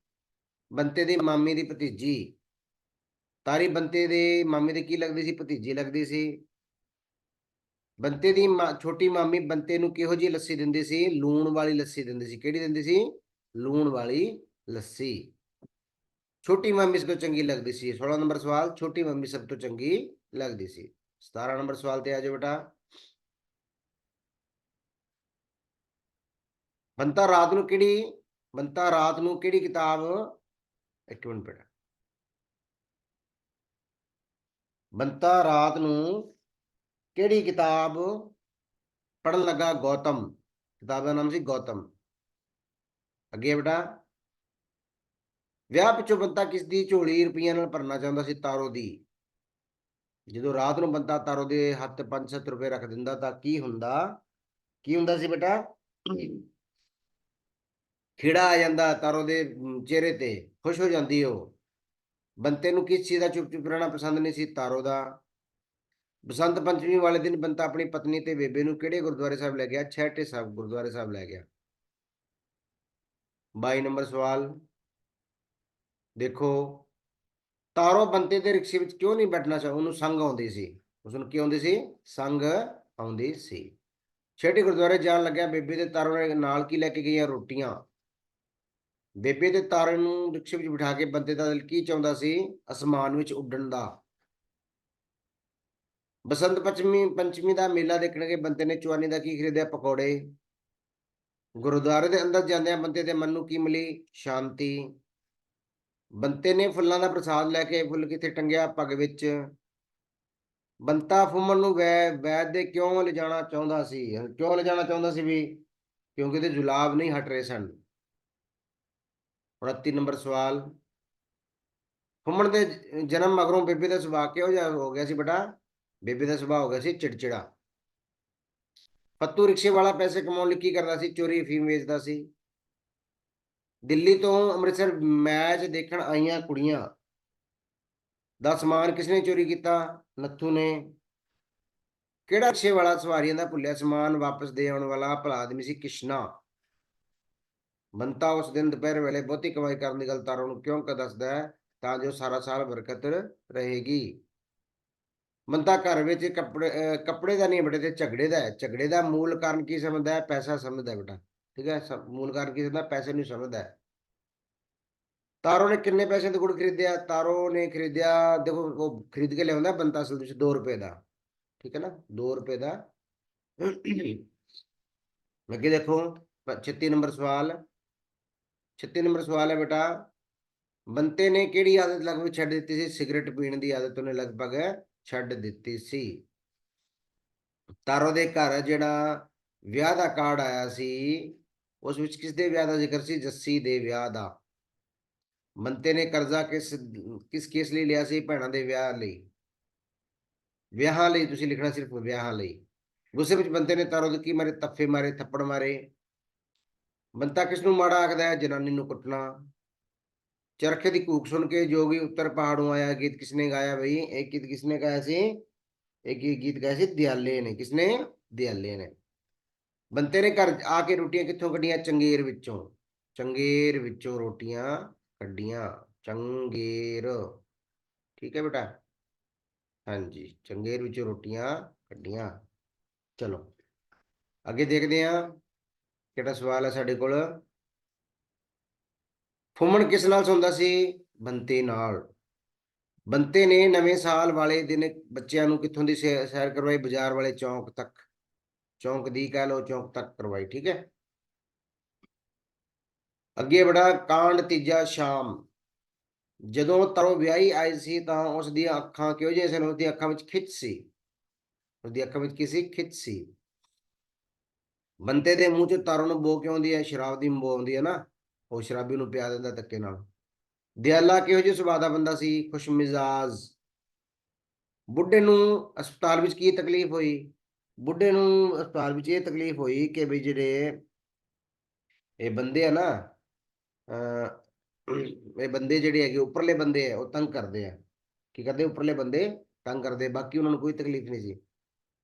ਬੰਤੇ ਦੀ ਮਾਮੀ ਦੀ ਭਤੀਜੀ। ਤਾਰੀ ਬੰਤੇ ਦੇ ਮਾਮੀ ਦੇ ਕੀ ਲੱਗਦੀ ਸੀ? ਭਤੀਜੀ ਲੱਗਦੀ ਸੀ। ਬੰਤੇ ਦੀ ਮਾਂ- ਛੋਟੀ ਮਾਮੀ ਬੰਤੇ ਨੂੰ ਕਿਹੋ ਜਿਹੀ ਲੱਸੀ ਦਿੰਦੀ ਸੀ? ਲੂਣ ਵਾਲੀ ਲੱਸੀ ਦਿੰਦੀ ਸੀ। ਕਿਹੜੀ ਦਿੰਦੀ ਸੀ? ਲੂਣ ਵਾਲੀ ਲੱਸੀ। ਛੋਟੀ ਮਾਮੀ ਸਭ ਤੋਂ ਚੰਗੀ ਲੱਗਦੀ ਸੀ। 16 ਨੰਬਰ ਸਵਾਲ, ਛੋਟੀ ਮਾਮੀ ਸਭ ਤੋਂ ਚੰਗੀ ਲੱਗਦੀ ਸੀ। 17 ਨੰਬਰ ਸਵਾਲ ਤੇ ਆ ਜਾਓ ਬੇਟਾ। ਬੰਤਾ ਰਾਤ ਨੂੰ ਕਿਹੜੀ, ਬੰਤਾ ਰਾਤ ਨੂੰ ਕਿਹੜੀ ਕਿਤਾਬ? ਇੱਕ ਮਿੰਟ ਬੇਟਾ। ਬੰਤਾ ਰਾਤ ਨੂੰ ਕਿਹੜੀ ਕਿਤਾਬ ਪੜਨ ਲੱਗਾ ਗੌਤਮ? ਕਿਤਾਬ ਦਾ ਨਾਮ ਸੀ ਗੌਤਮ। ਅੱਗੇ ਬੇਟਾ, ਵਿਆਹ ਪਿੱਛੋਂ ਬੰਤਾ ਕਿਸ ਦੀ ਝੋਲੀ ਰੁਪਈਆਂ ਨਾਲ ਭਰਨਾ ਚਾਹੁੰਦਾ ਸੀ? ਤਾਰੋ ਦੀ। ਜਦੋਂ ਰਾਤ ਨੂੰ ਬੰਦਾ ਤਾਰੋ ਦੇ ਹੱਥ 5-7 ਰੁਪਏ ਰੱਖ ਦਿੰਦਾ ਤਾਂ ਕੀ ਹੁੰਦਾ? ਕੀ ਹੁੰਦਾ ਸੀ ਬੇਟਾ? ਖਿੜਾ ਆ ਜਾਂਦਾ ਤਾਰੋ ਦੇ ਚਿਹਰੇ ਤੇ। ਖੁਸ਼ ਹੋ ਜਾਂਦੀ ਉਹ। ਬੰਤੇ ਨੂੰ ਕਿਸ ਚੀਜ਼ ਦਾ ਚੁੱਪ ਚੁੱਪ ਰਹਿਣਾ ਪਸੰਦ ਨਹੀਂ ਸੀ? ਤਾਰੋ ਦਾ। ਬਸੰਤ ਪੰਚਮੀ ਵਾਲੇ ਦਿਨ ਬੰਤਾ ਆਪਣੀ ਪਤਨੀ ਤੇ ਬੇਬੇ ਨੂੰ ਕਿਹੜੇ ਗੁਰਦੁਆਰੇ ਸਾਹਿਬ ਲੈ ਗਿਆ? ਛੇਹਰਟੇ ਸਾਹਿਬ, ਗੁਰਦੁਆਰੇ ਸਾਹਿਬ ਲੈ ਗਿਆ। 22 ਨੰਬਰ ਸਵਾਲ, ਦੇਖੋ, ਤਾਰੋ ਬੰਤੇ ਦੇ ਰਿਕਸ਼ੇ ਵਿੱਚ ਕਿਉਂ ਨਹੀਂ ਬੈਠਣਾ ਚਾਹ, ਉਹਨੂੰ ਸੰਗ ਆਉਂਦੀ ਸੀ। ਉਸ ਨੂੰ ਕੀ ਆਉਂਦੀ ਸੀ? ਸੰਗ ਆਉਂਦੀ ਸੀ। ਛੇਟੇ ਗੁਰਦੁਆਰੇ ਜਾਣ ਲੱਗਿਆ ਬੇਬੇ ਤੇ ਤਾਰੋ ਨਾਲ ਕੀ ਲੈ ਕੇ ਗਈਆਂ? ਰੋਟੀਆਂ। ਬੇਬੇ ਤੇ ਤਾਰੋ ਨੂੰ ਰਿਕਸ਼ੇ ਵਿੱਚ ਬਿਠਾ ਕੇ ਬੰਦੇ ਦਾ ਦਿਲ ਕੀ ਚਾਹੁੰਦਾ ਸੀ? ਅਸਮਾਨ ਵਿੱਚ ਉੱਡਣ ਦਾ। ਬਸੰਤ ਪੰਚਮੀ ਪੰਚਮੀ ਦਾ ਮੇਲਾ ਦੇਖਣਗੇ ਬੰਤੇ ਨੇ ਚੁਆਨੀ ਦਾ ਕੀ ਖਰੀਦਿਆ? ਪਕੌੜੇ। ਗੁਰਦੁਆਰੇ ਦੇ ਅੰਦਰ ਜਾਂਦਿਆਂ ਬੰਦੇ ਦੇ ਮਨ ਨੂੰ ਕੀ ਮਿਲੀ? ਸ਼ਾਂਤੀ। ਬੰਤੇ ਨੇ ਫੁੱਲਾਂ ਦਾ ਪ੍ਰਸਾਦ ਲੈ ਕੇ ਫੁੱਲ ਕਿੱਥੇ ਟੰਗਿਆ? ਪੱਗ ਵਿੱਚ। ਬੰਤਾ ਫੁੰਮਣ ਨੂੰ ਵੈ, ਵੈਦ ਦੇ ਕਿਉਂ ਲਿਜਾਣਾ ਚਾਹੁੰਦਾ ਸੀ? ਕਿਉਂ ਲਿਜਾਣਾ ਚਾਹੁੰਦਾ ਸੀ ਵੀ ਕਿਉਂਕਿ ਉਹਦੇ ਜੁਲਾਬ ਨਹੀਂ ਹਟ ਰਹੇ ਸਨ। 29 ਨੰਬਰ ਸਵਾਲ। ਫੁੰਮਣ ਦੇ ਜਨਮ ਮਗਰੋਂ ਬੇਬੇ ਦਾ ਸੁਭਾਅ ਕਿਹੋ ਜਿਹਾ ਹੋ ਗਿਆ ਸੀ ਬੇਟਾ? ਬੇਬੇ ਦਾ ਸੁਭਾਅ ਹੋ ਗਿਆ ਸੀ ਚਿੜਚਿੜਾ। ਪੱਤੂ ਰਿਕਸ਼ੇ ਵਾਲਾ ਪੈਸੇ ਕਮਾਉਣ ਲਈ ਕੀ ਕਰਦਾ ਸੀ? ਚੋਰੀ ਫੀਮ ਵੇਚਦਾ ਸੀ। ਦਿੱਲੀ ਤੋਂ ਅੰਮ੍ਰਿਤਸਰ ਮੈਚ ਦੇਖਣ ਆਈਆਂ ਕੁੜੀਆਂ। ਦਾ ਸਮਾਨ ਕਿਸਨੇ ਚੋਰੀ ਕੀਤਾ? ਨੱਥੂ ਨੇ। ਕਿਹੜਾ ਰਿਕਸ਼ੇ ਵਾਲਾ ਸਵਾਰੀਆਂ ਦਾ ਭੁੱਲਿਆ? ਸਮਾਨ ਵਾਪਸ ਦੇ ਆਉਣ ਵਾਲਾ ਭਲਾ ਆਦਮੀ ਸੀ ਕਿਸ਼ਨਾ। ਬੰਤਾ ਉਸ ਦਿਨ ਦੁਪਹਿਰ ਵੇਲੇ ਬਹੁਤੀ ਕਮਾਈ ਕਰਨ ਦੀ ਗੱਲ ਤਾਰੋ ਨੂੰ ਕਿਉਂ ਕ ਦੱਸਦਾ ਹੈ? ਤਾਂ ਜੋ ਸਾਰਾ ਸਾਲ ਬਰਕਤ ਰਹੇਗੀ। ਬੰਤਾ ਘਰ ਵਿੱਚ ਕੱਪੜੇ ਕੱਪੜੇ ਦਾ ਨਹੀਂ ਬੇਟੇ, ਤੇ ਝਗੜੇ ਦਾ ਹੈ। ਝਗੜੇ ਦਾ ਮੂਲ ਕਾਰਨ ਕੀ ਸਮਝਦਾ ਹੈ? ਪੈਸਾ ਸਮਝਦਾ ਹੈ ਬੇਟਾ। ਠੀਕ ਹੈ? ਮੂਲ ਕਾਰਨ ਕੀ ਸਮਝਦਾ? ਪੈਸੇ ਨੂੰ ਸਮਝਦਾ ਹੈ। ਤਾਰੋ ਨੇ ਕਿੰਨੇ ਪੈਸੇ ਦੇ ਗੁੜ ਖਰੀਦਿਆ? ਤਾਰੋ ਨੇ ਖਰੀਦਿਆ, ਦੇਖੋ, ਉਹ ਖਰੀਦ ਕੇ ਲਿਆਉਂਦਾ ਬੰਤਾ ਅਸਲ ਵਿੱਚ 2 ਰੁਪਏ ਦਾ। ਠੀਕ ਹੈ ਨਾ? 2 ਰੁਪਏ ਦਾ। ਅੱਗੇ ਦੇਖੋ 36 ਨੰਬਰ ਸਵਾਲ। 36 ਨੰਬਰ ਸਵਾਲ ਹੈ ਬੇਟਾ, ਬੰਤੇ ਨੇ ਕਿਹੜੀ ਆਦਤ ਲਗਭਗ ਛੱਡ ਦਿੱਤੀ ਸੀ? ਸਿਗਰਟ ਪੀਣ ਦੀ ਆਦਤ ਉਹਨੇ ਲਗਭਗ ਛੱਡ ਦਿੱਤੀ ਸੀ। ਤਾਰੋ ਦੇ ਘਰ ਜਿਹੜਾ ਵਿਆਹ ਦਾ ਕਾਰਡ ਆਇਆ ਸੀ, ਉਸ ਵਿੱਚ ਕਿਸ ਦੇ ਵਿਆਹ ਦਾ ਜ਼ਿਕਰ ਸੀ? ਜੱਸੀ ਦੇ ਵਿਆਹ ਦਾ। ਮੰਤੇ ਨੇ ਕਰਜ਼ਾ ਕਿਸ ਕਿਸ ਕੇਸ ਲਈ ਲਿਆ ਸੀ? ਭੈਣਾਂ ਦੇ ਵਿਆਹ ਲਈ। ਵਿਆਹਾਂ ਲਈ, ਤੁਸੀਂ ਲਿਖਣਾ ਸਿਰਫ ਵਿਆਹਾਂ ਲਈ। ਗੁੱਸੇ ਵਿੱਚ ਬੰਤੇ ਨੇ ਤਾਰੋ ਦੇ ਕੀ ਮਾਰੇ? ਤੱਫੇ ਮਾਰੇ, ਥੱਪੜ ਮਾਰੇ। ਬੰਤਾ ਕਿਸ ਨੂੰ ਮਾੜਾ ਆਖਦਾ ਹੈ? ਜਨਾਨੀ ਨੂੰ ਕੁੱਟਣਾ। ਚਰਖੇ ਦੀ ਕੂਕ ਸੁਣ ਕੇ ਜੋਗੀ ਉੱਤਰ ਪਹਾੜੋਂ ਆਇਆ ਗੀਤ ਕਿਸਨੇ ਗਾਇਆ ਬਈ ਇਹ ਗੀਤ ਕਿਸਨੇ ਗਾਇਆ ਸੀ ਇਹ ਗੀਤ ਗਾਇਆ ਸੀ ਦਿਆਲੇ ਨੇ ਕਿਸਨੇ ਦਿਆਲੇ ਨੇ ਬੰਤੇ ਨੇ ਘਰ ਆ ਕੇ ਰੋਟੀਆਂ ਕਿੱਥੋਂ ਕੱਢੀਆਂ ਚੰਗੇਰ ਵਿੱਚੋਂ ਚੰਗੇਰ ਵਿੱਚੋਂ ਰੋਟੀਆਂ ਕੱਢੀਆਂ ਚੰਗੇਰ ਠੀਕ ਹੈ ਬੇਟਾ ਹਾਂਜੀ ਚੰਗੇਰ ਵਿੱਚੋਂ ਰੋਟੀਆਂ ਕੱਢੀਆਂ ਚਲੋ ਅੱਗੇ ਦੇਖਦੇ ਹਾਂ ਕਿਹੜਾ ਸਵਾਲ ਹੈ ਸਾਡੇ ਕੋਲ ਫੁੰਮਣ ਕਿਸ ਨਾਲ ਸੌਂਦਾ ਸੀ? ਬੰਤੇ ਨਾਲ। ਬੰਤੇ ਨੇ ਨਵੇਂ ਸਾਲ ਵਾਲੇ ਦਿਨ ਬੱਚਿਆਂ ਨੂੰ ਕਿੱਥੋਂ ਦੀ ਸੈ- ਸੈਰ ਕਰਵਾਈ? ਬਾਜ਼ਾਰ ਵਾਲੇ ਚੌਂਕ ਤੱਕ। ਚੌਂਕ ਦੀ ਕਹਿ ਲਓ, ਚੌਂਕ ਤੱਕ ਕਰਵਾਈ, ਠੀਕ ਹੈ? ਅੱਗੇ ਬੜਾ ਕਾਂਡ, ਤੀਜਾ ਸ਼ਾਮ। ਜਦੋਂ ਤਰੋ ਵਿਆਹੀ ਆਈ ਸੀ ਤਾਂ ਉਸ ਦੀਆਂ ਅੱਖਾਂ ਕਿਉਂ ਜਿਹੇ ਸਨ? ਉਹਦੀਆਂ ਅੱਖਾਂ ਵਿੱਚ ਖਿੱਚ ਸੀ। ਉਹਦੀ ਅੱਖਾਂ ਵਿੱਚ ਕਿਸੇ ਖਿੱਚ ਸੀ। ਬੰਤੇ ਦੇ ਮੂੰਹ 'ਚ ਤਾਰੋ ਨੂੰ ਬੋ ਕਿਉਂ ਆਉਂਦੀ ਹੈ? ਸ਼ਰਾਬ ਦੀ ਬੋ ਆਉਂਦੀ ਹੈ ਨਾ। ਉਹ ਸ਼ਰਾਬੀ ਨੂੰ ਪਿਆ ਦਿੰਦਾ ਧੱਕੇ ਨਾਲ। ਦਿਆਲਾ ਕਿਹੋ ਜਿਹੇ ਸੁਭਾਅ ਦਾ ਬੰਦਾ ਸੀ? ਖੁਸ਼ ਮਿਜ਼ਾਜ। ਬੁੱਢੇ ਨੂੰ ਹਸਪਤਾਲ ਵਿੱਚ ਕੀ ਤਕਲੀਫ ਹੋਈ? ਬੁੱਢੇ ਨੂੰ ਹਸਪਤਾਲ ਵਿੱਚ ਇਹ ਤਕਲੀਫ ਹੋਈ ਕਿ ਵੀ ਜਿਹੜੇ ਇਹ ਬੰਦੇ ਆ ਨਾ, ਅਹ ਇਹ ਬੰਦੇ ਜਿਹੜੇ ਹੈਗੇ, ਉੱਪਰਲੇ ਬੰਦੇ ਆ, ਉਹ ਤੰਗ ਕਰਦੇ ਆ। ਕੀ ਕਰਦੇ? ਉੱਪਰਲੇ ਬੰਦੇ ਤੰਗ ਕਰਦੇ ਬਾਕੀ ਉਹਨਾਂ ਨੂੰ ਕੋਈ ਤਕਲੀਫ ਨਹੀਂ ਸੀ।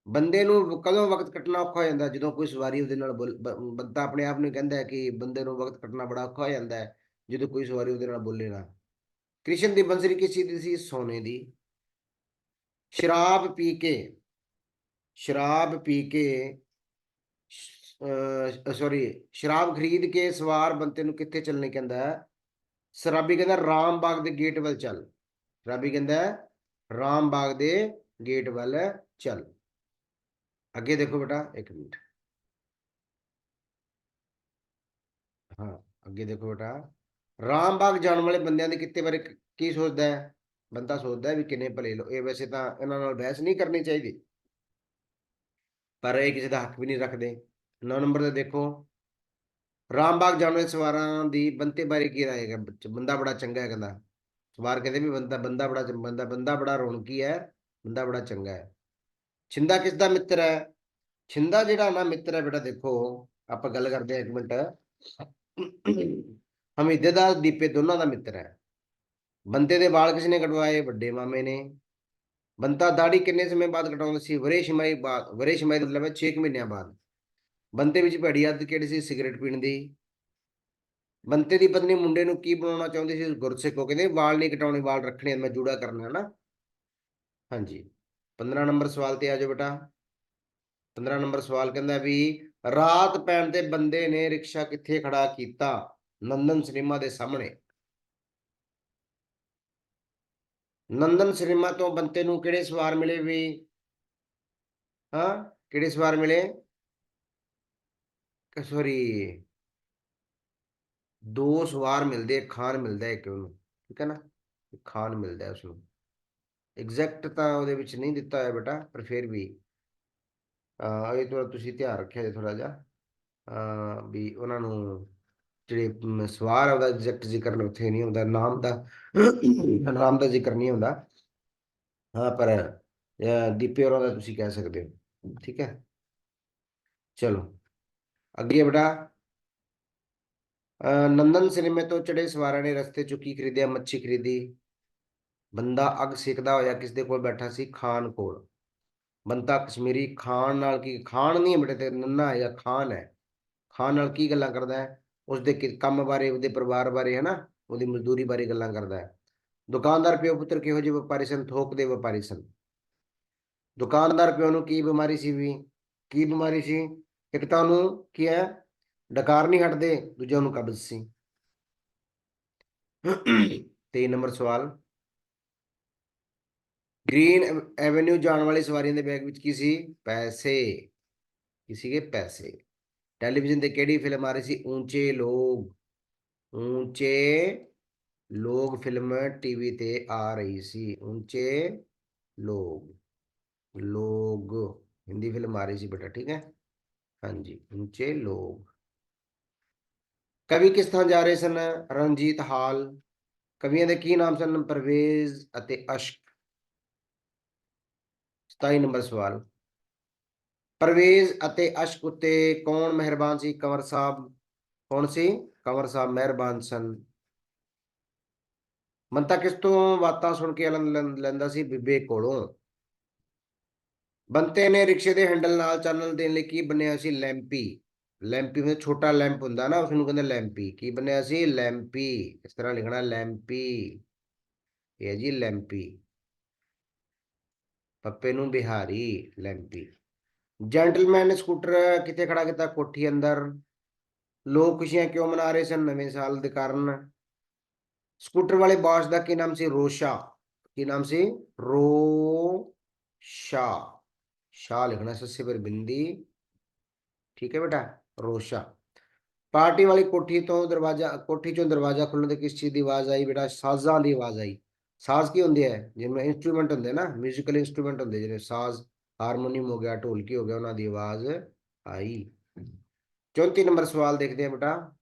ਬੰਦੇ ਨੂੰ ਕਦੋਂ ਵਕਤ ਕੱਟਣਾ ਔਖਾ ਹੋ ਜਾਂਦਾ ਜਦੋਂ ਕੋਈ ਸਵਾਰੀ ਉਹਦੇ ਨਾਲ ਬੋਲ- ਬ- ਬੰਦਾ ਆਪਣੇ ਆਪ ਨੂੰ ਕਹਿੰਦਾ ਹੈ ਕਿ ਬੰਦੇ ਨੂੰ ਵਕਤ ਕੱਟਣਾ ਬੜਾ ਔਖਾ ਹੋ ਜਾਂਦਾ ਹੈ, ਜਦੋਂ ਕੋਈ ਸਵਾਰੀ ਉਹਦੇ ਨਾਲ ਬੋਲੇ ਨਾ। ਕ੍ਰਿਸ਼ਨ ਦੀ ਬੰਸਰੀ ਕਿਸ ਚੀਜ਼ ਦੀ ਸੀ? ਸੋਨੇ ਦੀ। ਸ਼ਰਾਬ ਪੀ ਕੇ, ਸ਼ਰਾਬ ਪੀ ਕੇ ਸੌਰੀ, ਸ਼ਰਾਬ ਖਰੀਦ ਕੇ ਸਵਾਰ ਬੰਤੇ ਨੂੰ ਕਿੱਥੇ ਚੱਲਣੇ ਕਹਿੰਦਾ ਸ਼ਰਾਬੀ ਕਹਿੰਦਾ, ਰਾਮ ਬਾਗ ਦੇ ਗੇਟ ਵੱਲ ਚੱਲ। ਸ਼ਰਾਬੀ ਕਹਿੰਦਾ, ਰਾਮ ਬਾਗ ਦੇ ਗੇਟ ਵੱਲ ਚੱਲ। ਅੱਗੇ ਦੇਖੋ ਬੇਟਾ ਇੱਕ ਮਿੰਟ ਹਾਂ ਅੱਗੇ ਦੇਖੋ ਬੇਟਾ ਰਾਮ ਬਾਗ ਜਾਣ ਵਾਲੇ ਬੰਦਿਆਂ ਦੇ ਕਿੱਤੇ ਬਾਰੇ ਕੀ ਸੋਚਦਾ ਹੈ ਬੰਦਾ ਸੋਚਦਾ ਹੈ ਵੀ ਕਿੰਨੇ ਭਲੇ ਲੋ ਇਹ ਵੈਸੇ ਤਾਂ ਇਹਨਾਂ ਨਾਲ ਬਹਿਸ ਨਹੀਂ ਕਰਨੀ ਚਾਹੀਦੀ ਪਰ ਇਹ ਕਿਸੇ ਦਾ ਹੱਕ ਵੀ ਨਹੀਂ ਰੱਖਦੇ 9 ਨੰਬਰ ਤੇ ਦੇਖੋ ਰਾਮ ਬਾਗ ਜਾਣ ਵਾਲੇ ਸਵਾਰਾਂ ਦੀ ਬੰਤੇ ਬਾਰੇ ਕੀ ਰਾਏ ਹੈ ਬੰਦਾ ਬੜਾ ਚੰਗਾ ਹੈ ਕਹਿੰਦਾ ਸਵਾਰ ਕਹਿੰਦੇ ਵੀ ਬੰਦਾ ਬੰਦਾ ਬੜਾ ਚੰ- ਬੰਦਾ ਬੰਦਾ ਬੜਾ ਰੌਣਕੀ ਹੈ ਬੰਦਾ ਬੜਾ ਚੰਗਾ ਹੈ ਛਿੰਦਾ ਕਿਸ ਦਾ ਮਿੱਤਰ ਹੈ? ਛਿੰਦਾ ਜਿਹੜਾ ਨਾ ਮਿੱਤਰ ਹੈ ਬੇਟਾ ਦੇਖੋ, ਆਪਾਂ ਗੱਲ ਕਰਦੇ ਹਾਂ ਇੱਕ ਮਿੰਟ। ਹਮੀਦੇ ਦਾ, ਦੀਪੇ ਦੋਨਾਂ ਦਾ ਮਿੱਤਰ ਹੈ। ਬੰਤੇ ਦੇ ਵਾਲ ਕਿਸ ਨੇ ਕਟਵਾਏ? ਵੱਡੇ ਮਾਮੇ ਨੇ। ਬੰਤਾ ਦਾੜੀ ਕਿੰਨੇ ਸਮੇਂ ਬਾਅਦ ਕਟਾਉਂਦਾ ਸੀ? ਵਰੇ ਛਮਾਈ ਬਾਅਦ ਵਰੇ ਛਮਾਈ ਦਾ ਮਤਲਬ ਹੈ 6 ਮਹੀਨਿਆਂ ਬਾਅਦ। ਬੰਤੇ ਵਿੱਚ ਭੈੜੀ ਆਦਤ ਕਿਹੜੀ ਸੀ? ਸਿਗਰਟ ਪੀਣ ਦੀ। ਬੰਤੇ ਦੀ ਪਤਨੀ ਮੁੰਡੇ ਨੂੰ ਕੀ ਬਣਾਉਣਾ ਚਾਹੁੰਦੀ ਸੀ? ਗੁਰਸਿੱਖ ਉਹ ਕਹਿੰਦੇ, ਵਾਲ ਨਹੀਂ ਕਟਾਉਣੇ, ਵਾਲ ਰੱਖਣੇ ਮੈਂ ਜੂੜਾ ਕਰਨਾ ਹੈ ਨਾ। ਹਾਂਜੀ। 15 ਨੰਬਰ ਸਵਾਲ ਤੇ ਆ ਜਾਓ ਬੇਟਾ। 15 ਨੰਬਰ ਸਵਾਲ ਕਹਿੰਦਾ ਵੀ ਰਾਤ ਪੈਣ ਤੇ ਬੰਦੇ ਨੇ ਰਿਕਸ਼ਾ ਕਿੱਥੇ ਖੜਾ ਕੀਤਾ? ਨੰਦਨ ਸਿਨੇਮਾ ਦੇ ਸਾਹਮਣੇ। ਨੰਦਨ ਸਿਨੇਮਾ ਤੋਂ ਬੰਤੇ ਨੂੰ ਕਿਹੜੇ ਸਵਾਰ ਮਿਲੇ ਵੀ? ਹਾਂ ਕਿਹੜੇ ਸਵਾਰ ਮਿਲੇ? ਸੌਰੀ ਦੋ ਸਵਾਰ ਮਿਲਦੇ ਆ, ਖਾਨ ਮਿਲਦਾ ਇੱਕ ਉਹਨੂੰ। ਠੀਕ ਹੈ ਨਾ? ਇੱਕ ਖਾਨ ਮਿਲਦਾ ਹੈ ਉਸਨੂੰ। ਐਗਜ਼ੈਕਟ ਤਾਂ ਉਹਦੇ ਵਿੱਚ ਨਹੀਂ ਦਿੱਤਾ ਹੋਇਆ ਬੇਟਾ, ਪਰ ਫਿਰ ਵੀ, ਅਹ ਇਹ ਥੋੜਾ ਤੁਸੀਂ ਧਿਆਨ ਰੱਖਿਆ ਜੇ ਥੋੜਾ ਜਿਹਾ ਵੀ ਉਹਨਾਂ ਨੂੰ ਜਿਹੜੇ ਸਵਾਰ ਉਹਦਾ ਐਗਜ਼ੈਕਟ ਜ਼ਿਕਰ ਉੱਥੇ ਨਹੀਂ ਹੁੰਦਾ, ਨਾਮ ਦਾ ਨਾਮ ਦਾ ਜ਼ਿਕਰ ਨਹੀਂ ਹੁੰਦਾ। ਹਾਂ, ਪਰ, ਅਹ ਦੀਪੇ ਹੋਰਾਂ ਦਾ ਤੁਸੀਂ ਕਹਿ ਸਕਦੇ ਹੋ, ਠੀਕ ਹੈ? ਚਲੋ, ਅੱਗੇ ਬੇਟਾ ਨੰਦਨ ਸਿਨੇਮੇ ਤੋਂ ਚੜੇ ਸਵਾਰਾਂ ਨੇ ਰਸਤੇ ਚੁੱਕੀ ਖਰੀਦਿਆ, ਮੱਛੀ ਖਰੀਦੀ। ਬੰਦਾ ਅੱਗ ਸੇਕਦਾ ਹੋਇਆ ਕਿਸ ਦੇ ਕੋਲ ਬੈਠਾ ਸੀ? ਖਾਨ ਕੋਲ। ਬੰਦਾ ਕਸ਼ਮੀਰੀ ਖਾਨ ਨਾਲ ਕੀ, ਖਾਨ ਨਹੀਂ ਹੈ ਬੇਟੇ ਤੇ, ਨੰਨਾ ਹੈ ਜਾਂ ਖਾਨ ਹੈ? ਖਾਨ ਨਾਲ ਕੀ ਗੱਲਾਂ ਕਰਦਾ ਹੈ? ਉਸਦੇ ਕਿ- ਕੰਮ ਬਾਰੇ, ਉਹਦੇ ਪਰਿਵਾਰ ਬਾਰੇ ਹੈ ਨਾ ਉਹਦੀ ਮਜ਼ਦੂਰੀ ਬਾਰੇ ਗੱਲਾਂ ਕਰਦਾ ਹੈ। ਦੁਕਾਨਦਾਰ ਪਿਓ ਪੁੱਤਰ ਕਿਹੋ ਜਿਹੇ ਵਪਾਰੀ ਸਨ? ਥੋਕ ਦੇ ਵਪਾਰੀ ਸਨ। ਦੁਕਾਨਦਾਰ ਪਿਓ ਨੂੰ ਕੀ ਬਿਮਾਰੀ ਸੀ ਵੀ? ਕੀ ਬਿਮਾਰੀ ਸੀ? ਇੱਕ ਤਾਂ ਉਹਨੂੰ ਕੀ ਹੈ? ਡਕਾਰ ਨਹੀਂ ਹਟਦੇ, ਦੂਜਾ ਉਹਨੂੰ ਕਬਜ਼ ਸੀ। 23 ਨੰਬਰ ਸਵਾਲ। ਗ੍ਰੀਨ ਐਵ- ਐਵੇਨਿਊ ਜਾਣ ਵਾਲੀ ਸਵਾਰੀਆਂ ਦੇ ਬੈਗ ਵਿੱਚ ਕੀ ਸੀ? ਪੈਸੇ। ਕੀ ਸੀਗੇ? ਪੈਸੇ। ਟੈਲੀਵਿਜ਼ਨ ਤੇ ਕਿਹੜੀ ਫਿਲਮ ਆ ਰਹੀ ਸੀ? ਉੱਚੇ ਲੋਗ ਉੱਚੇ ਲੋਗ ਫਿਲਮ ਟੀਵੀ ਤੇ ਆ ਰਹੀ ਸੀ। ਉੱਚੇ ਲੋਗ ਲੋਗ ਹਿੰਦੀ ਫਿਲਮ ਆ ਰਹੀ ਸੀ ਬੇਟਾ, ਠੀਕ ਹੈ? ਹਾਂਜੀ ਉੱਚੇ ਲੋਗ ਕਵੀ ਕਿਸ ਥਾਂ ਜਾ ਰਹੇ ਸਨ? ਰਣਜੀਤ ਹਾਲ। ਕਵੀਆਂ ਦੇ ਕੀ ਨਾਮ ਸਨ? ਪਰਵੇਜ਼ ਅਤੇ ਅਸ਼ਕ। 27 ਨੰਬਰ ਸਵਾਲ। ਪਰਵੇਜ਼ ਅਤੇ ਅਸ਼ਕ ਉੱਤੇ ਕੌਣ ਮਿਹਰਬਾਨ ਸੀ? ਕੰਵਰ ਸਾਹਿਬ ਕੌਣ ਸੀ? ਕੰਵਰ ਸਾਹਿਬ ਮਿਹਰਬਾਨ ਸਨ। ਮੰਤਾ ਕਿਸ ਤੋਂ ਬਾਤਾਂ ਸੁਣ ਕੇ ਆਨੰਦ ਲੈਂਦਾ ਸੀ? ਬੀਬੇ ਕੋਲੋਂ। ਬੰਤੇ ਨੇ ਰਿਕਸ਼ੇ ਦੇ ਹੈਂਡਲ ਨਾਲ ਚਾਨਣ ਦੇਣ ਲਈ ਕੀ ਬਣਿਆ ਸੀ? ਲੈਂਪੀ। ਲੈਂਪੀ ਵਿੱਚ ਛੋਟਾ ਲੈਂਪ ਹੁੰਦਾ ਨਾ ਉਸ ਨੂੰ ਕਹਿੰਦੇ ਲੈਂਪੀ। ਕੀ ਬਣਿਆ ਸੀ? ਲੈਂਪੀ। ਇਸ ਤਰ੍ਹਾਂ ਲਿਖਣਾ, ਲੈਂਪੀ। ਇਹ ਜੀ ਲੈਂਪੀ। ਪੱਪੇ ਨੂੰ ਬਿਹਾਰੀ ਲੈਂਦੀ ਜੈਂਟਲਮੈਨ ਨੇ ਸਕੂਟਰ ਕਿੱਥੇ ਖੜਾ ਕੀਤਾ? ਕੋਠੀ ਅੰਦਰ। ਲੋਕ ਖੁਸ਼ੀਆਂ ਕਿਉਂ ਮਨਾ ਰਹੇ ਸਨ? ਨਵੇਂ ਸਾਲ ਦੇ ਕਾਰਨ। ਸਕੂਟਰ ਵਾਲੇ ਬਾਸ ਦਾ ਕੀ ਨਾਮ ਸੀ? ਰੋਸ਼ਾ। ਕੀ ਨਾਮ ਸੀ? ਰੋ ਰੋਸ਼ਾ। ਸ਼ਾ ਲਿਖਣਾ ਸੱਸੇ ਪਰ ਬਿੰਦੀ। ਠੀਕ ਹੈ ਬੇਟਾ? ਰੋਸ਼ਾ। ਪਾਰਟੀ ਵਾਲੀ ਕੋਠੀ ਤੋਂ ਦਰਵਾਜ਼ਾ ਕੋਠੀ ਚੋਂ ਦਰਵਾਜ਼ਾ ਖੁੱਲਣ ਤੇ ਕਿਸ ਚੀਜ਼ ਦੀ ਆਵਾਜ਼ ਆਈ ਬੇਟਾ? ਸਾਜ਼ਾਂ ਦੀ ਆਵਾਜ਼ ਆਈ। ਸਾਜ਼ ਕੀ ਹੁੰਦੇ ਹੈ ਜਿਵੇਂ ਇਨਸਟਰੂਮੈਂਟ ਹੁੰਦੇ ਨਾ ਮਿਊਜ਼ੀਕਲ ਇਨਸਟਰੂਮੈਂਟ ਹੁੰਦੇ ਜਿਵੇਂ ਸਾਜ਼ ਹਾਰਮੋਨੀਅਮ ਹੋ ਗਿਆ, ਢੋਲਕੀ ਹੋ ਗਿਆ, ਉਹਨਾਂ ਦੀ ਆਵਾਜ਼ ਆਈ। 34 ਨੰਬਰ ਸਵਾਲ ਦੇਖਦੇ ਹਾਂ ਬੇਟਾ।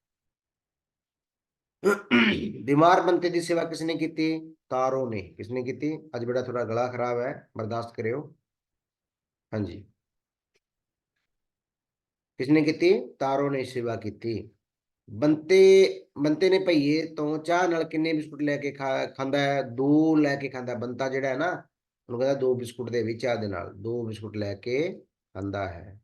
ਬਿਮਾਰ ਬੰਤੇ ਦੀ ਸੇਵਾ ਕਿਸਨੇ ਕੀਤੀ? ਤਾਰੋ ਨੇ। ਕਿਸਨੇ ਕੀਤੀ? ਅੱਜ ਬੇਟਾ ਥੋੜਾ ਗਲਾ ਖਰਾਬ ਹੈ, ਬਰਦਾਸ਼ਤ ਕਰਿਓ। ਹਾਂਜੀ। ਕਿਸਨੇ ਕੀਤੀ? ਤਾਰੋ ਨੇ ਸੇਵਾ ਕੀਤੀ। ਬੰਤੇ ਬੰਤੇ ਨੇ ਭਈਏ ਤੋਂ ਚਾਹ ਨਾਲ ਕਿੰਨੇ ਬਿਸਕੁਟ ਲੈ ਕੇ ਖਾ- ਖਾਂਦਾ ਹੈ? ਦੋ ਲੈ ਕੇ ਖਾਂਦਾ ਬੰਤਾ ਜਿਹੜਾ ਹੈ ਨਾ, ਉਹਨੂੰ ਕਹਿੰਦਾ ਦੋ ਬਿਸਕੁਟ ਦੇ ਵਿੱਚ ਚਾਹ ਦੇ ਨਾਲ, ਦੋ ਬਿਸਕੁਟ ਲੈ ਕੇ ਖਾਂਦਾ ਹੈ।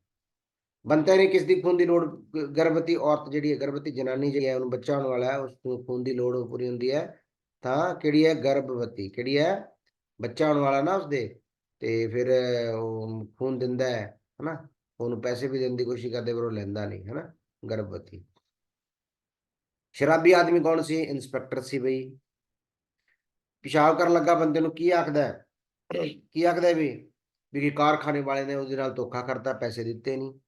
ਬੰਤੇ ਨੇ ਕਿਸ ਦੀ ਖੂਨ ਦੀ ਲੋੜ, ਗਰਭਵਤੀ ਔਰਤ ਜਿਹੜੀ ਹੈ, ਗਰਭਵਤੀ ਜਨਾਨੀ ਜਿਹੜੀ ਹੈ, ਉਹਨੂੰ ਬੱਚਾ ਹੋਣ ਵਾਲਾ ਹੈ, ਉਸ ਨੂੰ ਖੂਨ ਦੀ ਲੋੜ ਪੂਰੀ ਹੁੰਦੀ ਹੈ। ਤਾਂ ਕਿਹੜੀ ਹੈ? ਗਰਭਵਤੀ। ਕਿਹੜੀ ਹੈ? ਬੱਚਾ ਹੋਣ ਵਾਲਾ ਨਾ ਉਸਦੇ, ਤੇ ਫਿਰ ਉਹ ਖੂਨ ਦਿੰਦਾ ਹੈ, ਹਨਾ? ਉਹਨੂੰ ਪੈਸੇ ਵੀ ਦੇਣ ਦੀ ਕੋਸ਼ਿਸ਼ ਕਰਦੇ ਪਰ ਉਹ ਲੈਂਦਾ ਨਹੀਂ, ਹਨਾ? ਗਰਭਵਤੀ। ਸ਼ਰਾਬੀ ਆਦਮੀ ਕੌਣ ਸੀ? ਇੰਸਪੈਕਟਰ ਸੀ ਬਈ। ਪਿਸ਼ਾਬ ਕਰਨ ਲੱਗਾ ਬੰਦੇ ਨੂੰ ਕੀ ਆਖਦਾ ਹੈ? ਕੀ ਆਖਦਾ ਵੀ ਵੀ ਕਿ ਕਾਰਖਾਨੇ ਵਾਲੇ ਨੇ ਉਹਦੇ ਨਾਲ ਧੋਖਾ ਕਰਤਾ ਪੈਸੇ ਦਿੱਤੇ ਨਹੀਂ।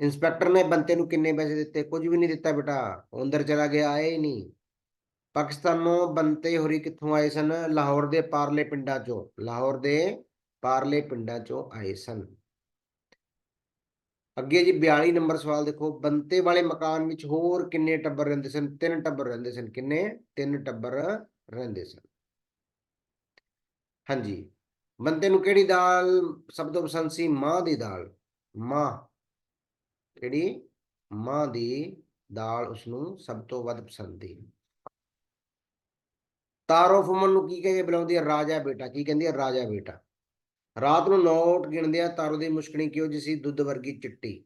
ਇੰਸਪੈਕਟਰ ਨੇ ਬੰਤੇ ਨੂੰ ਕਿੰਨੇ ਪੈਸੇ ਦਿੱਤੇ? ਕੁਝ ਵੀ ਨਹੀਂ ਦਿੱਤਾ ਬੇਟਾ। ਅੰਦਰ ਚਲਾ ਗਿਆ ਆਏ ਹੀ ਨਹੀਂ। ਪਾਕਿਸਤਾਨੋਂ ਬੰਤੇ ਹੋਰੀ ਕਿੱਥੋਂ ਆਏ ਸਨ? ਲਾਹੌਰ ਦੇ ਪਾਰਲੇ ਪਿੰਡਾਂ ਚੋਂ। ਲਾਹੌਰ ਦੇ ਪਾਰਲੇ ਪਿੰਡਾਂ ਚੋਂ ਆਏ ਸਨ। ਅੱਗੇ ਜੀ 42 ਨੰਬਰ ਸਵਾਲ ਦੇਖੋ, ਬੰਤੇ ਵਾਲੇ ਮਕਾਨ ਵਿੱਚ ਹੋਰ ਕਿੰਨੇ ਟੱਬਰ ਰਹਿੰਦੇ ਸਨ? ਤਿੰਨ ਟੱਬਰ ਰਹਿੰਦੇ ਸਨ। ਕਿੰਨੇ? ਤਿੰਨ ਟੱਬਰ ਰਹਿੰਦੇ ਸਨ। ਹਾਂਜੀ। ਬੰਤੇ ਨੂੰ ਕਿਹੜੀ ਦਾਲ ਸਭ ਤੋਂ ਪਸੰਦ ਸੀ? ਮਾਂ ਦੀ ਦਾਲ। ਮਾਂ। ਕਿਹੜੀ? ਮਾਂ ਦੀ ਦਾਲ ਉਸ ਨੂੰ ਸਭ ਤੋਂ ਵੱਧ ਪਸੰਦ ਸੀ। ਤਾਰੋ ਫੁਮਨ ਨੂੰ ਕੀ ਕਹਿ ਕੇ ਬੁਲਾਉਂਦੀ ਹੈ? ਰਾਜਾ ਬੇਟਾ। ਕੀ ਕਹਿੰਦੀ ਹੈ? ਰਾਜਾ ਬੇਟਾ। ਰਾਤ ਨੂੰ ਨੋਟ ਗਿਣਦਿਆਂ ਤਾਰੋ ਦੀ ਮੁਸ਼ਕਣੀ ਕਿਉਂ ਜਿਸੀ ਦੁੱਧ ਵਰਗੀ ਚਿੱਟੀ?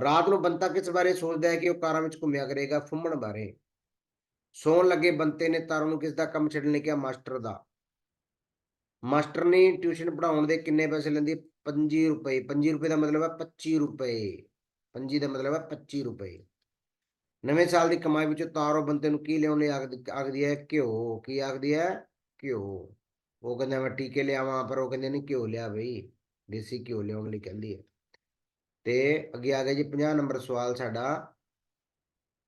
ਰਾਤ ਨੂੰ ਬੰਤਾ ਕਿਸ ਬਾਰੇ ਸੋਚਦਾ ਹੈ ਕਿ ਉਹ ਕਾਰਾਂ ਵਿੱਚ ਘੁੰਮਿਆ ਕਰੇਗਾ, ਫੁੰਮਣ ਬਾਰੇ? ਸੌਣ ਲੱਗੇ ਬੰਤੇ ਨੇ ਤਾਰੋ ਨੂੰ ਕਿਸ ਦਾ ਕੰਮ ਛੱਡਣ ਲਈ ਕਿਹਾ? ਮਾਸਟਰ ਦਾ। ਮਾਸਟਰ ਨੇ ਟਿਊਸ਼ਨ ਪੜਾਉਣ ਦੇ ਕਿੰਨੇ ਪੈਸੇ ਲੈਂਦੀ? 25 ਰੁਪਏ। 25 ਰੁਪਏ ਦਾ ਮਤਲਬ ਹੈ 25 ਰੁਪਏ। 25 ਦਾ ਮਤਲਬ ਹੈ 25 ਰੁਪਏ। ਨਵੇਂ ਸਾਲ ਦੀ ਕਮਾਈ ਵਿੱਚੋਂ ਤਾਰੋ ਬੰਤੇ ਨੂੰ ਕੀ ਲਿਆਉਣ ਲਈ ਆਖਦ- ਆਖਦੀ ਹੈ? ਘਿਓ। ਕੀ ਆਖਦੀ ਹੈ? ਘਿਓ। ਉਹ ਕਹਿੰਦਾ ਮੈਂ ਟੀਕੇ ਲਿਆਵਾਂ ਪਰ ਉਹ ਕਹਿੰਦੇ ਨਹੀਂ ਘਿਓ ਲਿਆ ਬਈ ਦੇਸੀ ਘਿਓ ਲਿਆਉਣ ਲਈ ਕਹਿੰਦੀ ਹੈ। ਤੇ ਅੱਗੇ ਆ ਗਿਆ ਜੀ 50 ਨੰਬਰ ਸਵਾਲ ਸਾਡਾ।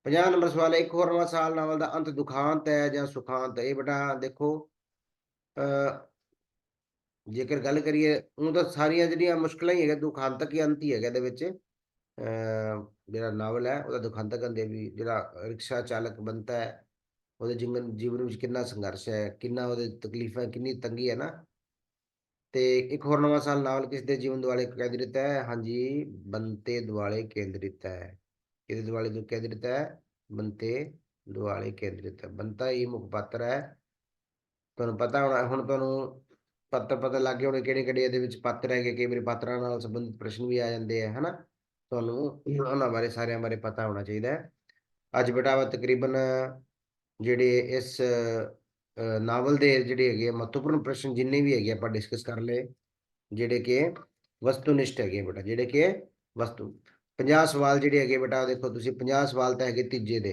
50 ਨੰਬਰ ਸਵਾਲ ਹੈ, ਇੱਕ ਹੋਰ ਨਵਾਂ ਸਾਲ ਨਾਵਲ ਦਾ ਅੰਤ ਦੁਖਾਂਤ ਹੈ ਜਾਂ ਸੁਖਾਂਤ ਇਹ ਬੇਟਾ ਦੇਖੋ ਅ ਜੇਕਰ ਗੱਲ ਕਰੀਏ ਉਹ ਤਾਂ ਸਾਰੀਆਂ ਜਿਹੜੀਆਂ ਮੁਸ਼ਕਲਾਂ ਹੀ ਹੈਗਾ ਦੁਖਾਂਤਕ ਹੀ ਅੰਤ ਹੀ ਹੈਗਾ ਇਹਦੇ ਵਿੱਚ। ਅ ਜਿਹੜਾ ਨਾਵਲ ਹੈ ਉਹਦਾ ਦੁਖਾਂਤਕ ਅੰਤ ਵੀ ਜਿਹੜਾ ਰਿਕਸ਼ਾ ਚਾਲਕ ਬਣਦਾ ਹੈ ਉਹਦੇ ਜੀਵਨ ਜੀਵਨ ਵਿੱਚ ਕਿੰਨਾ ਸੰਘਰਸ਼ ਹੈ, ਕਿੰਨਾ ਉਹਦੇ ਤਕਲੀਫਾਂ, ਕਿੰਨੀ ਤੰਗੀ ਹੈ ਨਾ। ਤੇ ਇੱਕ ਹੋਰ ਨਵਾਂ ਸਾਲ ਨਾਵਲ ਕਿਸ ਦੇ ਜੀਵਨ ਦੁਆਲੇ ਕੇਂਦਰਿਤ ਹੈ? ਹਾਂਜੀ, ਬੰਤੇ ਦੁਆਲੇ ਕੇਂਦਰਿਤ ਹੈ। ਕਿਹਦੇ ਦੁਆਲੇ ਜੋ ਕੇਂਦਰਿਤ ਹੈ? ਬੰਤੇ ਦੁਆਲੇ ਕੇਂਦਰਿਤ ਹੈ। ਬੰਤਾ ਹੀ ਮੁੱਖ ਪਾਤਰ ਹੈ। ਤੁਹਾਨੂੰ ਪਤਾ ਹੋਣਾ, ਹੁਣ ਤੁਹਾਨੂੰ ਪਾਤਰ ਪਤਾ ਲੱਗ ਗਏ ਹੋਣੇ ਕਿਹੜੇ ਕਿਹੜੇ ਇਹਦੇ ਵਿੱਚ ਪਾਤਰ ਹੈਗੇ, ਕਈ ਵਾਰੀ ਪਾਤਰਾਂ ਨਾਲ ਸੰਬੰਧਿਤ ਪ੍ਰਸ਼ਨ ਵੀ ਆ ਜਾਂਦੇ ਆ, ਹਨਾ। ਤੁਹਾਨੂੰ ਉਹਨਾਂ ਬਾਰੇ, ਸਾਰਿਆਂ ਬਾਰੇ ਪਤਾ ਹੋਣਾ ਚਾਹੀਦਾ ਹੈ। ਅੱਜ ਬੇਟਾ ਤਕਰੀਬਨ ਜਿਹੜੇ ਇਸ ਨਾਵਲ ਦੇ ਜਿਹੜੇ ਹੈਗੇ ਆ, ਮਹੱਤਵਪੂਰਨ ਪ੍ਰਸ਼ਨ ਜਿੰਨੇ ਵੀ ਹੈਗੇ ਆਪਾਂ ਡਿਸਕਸ ਕਰ ਲਏ ਜਿਹੜੇ ਕਿ ਵਸਤੂਨਿਸ਼ਟ ਹੈਗੇ ਆ ਬੇਟਾ ਜਿਹੜੇ ਕਿ ਵਸਤੂ 50 ਸਵਾਲ ਜਿਹੜੇ ਹੈਗੇ ਬੇਟਾ ਉਹ ਦੇਖੋ ਤੁਸੀਂ 50 ਸਵਾਲ ਤਾਂ ਹੈਗੇ ਤੀਜੇ ਦੇ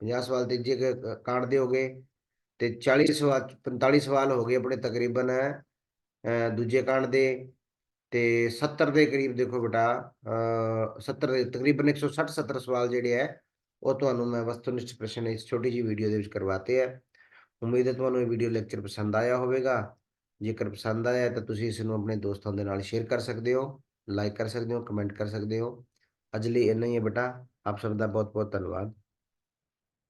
50 ਸਵਾਲ ਤੀਜੇ ਕਾਂਡ ਦੇ ਹੋਗੇ ਤੇ 40 ਸਵਾਲ 45 ਸਵਾਲ ਹੋ ਗਏ ਆਪਣੇ ਤਕਰੀਬਨ ਦੂਜੇ ਕਾਂਡ ਦੇ ਤੇ 70 ਦੇ ਕਰੀਬ ਦੇਖੋ ਬੇਟਾ ਅ 70 ਦੇ ਤਕਰੀਬਨ 160 70 ਸਵਾਲ ਜਿਹੜੇ ਹੈ ਉਹ ਤੁਹਾਨੂੰ ਮੈਂ ਵਸਤੂਨਿਸ਼ਟ ਪ੍ਰਸ਼ਨ ਇਸ ਛੋਟੀ ਜਿਹੀ ਵੀਡੀਓ ਦੇ ਵਿੱਚ ਕਰਵਾਤੇ ਹੈ ਉਮੀਦ ਹੈ ਤੁਹਾਨੂੰ ਇਹ ਵੀਡੀਓ ਲੈਕਚਰ ਪਸੰਦ ਆਇਆ ਹੋਵੇਗਾ। ਜੇਕਰ ਪਸੰਦ ਆਇਆ ਤਾਂ ਤੁਸੀਂ ਇਸ ਨੂੰ ਆਪਣੇ ਦੋਸਤਾਂ ਦੇ ਨਾਲ ਸ਼ੇਅਰ ਕਰ ਸਕਦੇ ਹੋ ਲਾਈਕ ਕਰ ਸਕਦੇ ਹੋ ਕਮੈਂਟ ਕਰ ਸਕਦੇ ਹੋ। ਅੱਜ ਲਈ ਇੰਨਾ ਹੀ ਹੈ ਬੇਟਾ। ਆਪ ਸਭ ਦਾ ਬਹੁਤ ਬਹੁਤ ਧੰਨਵਾਦ।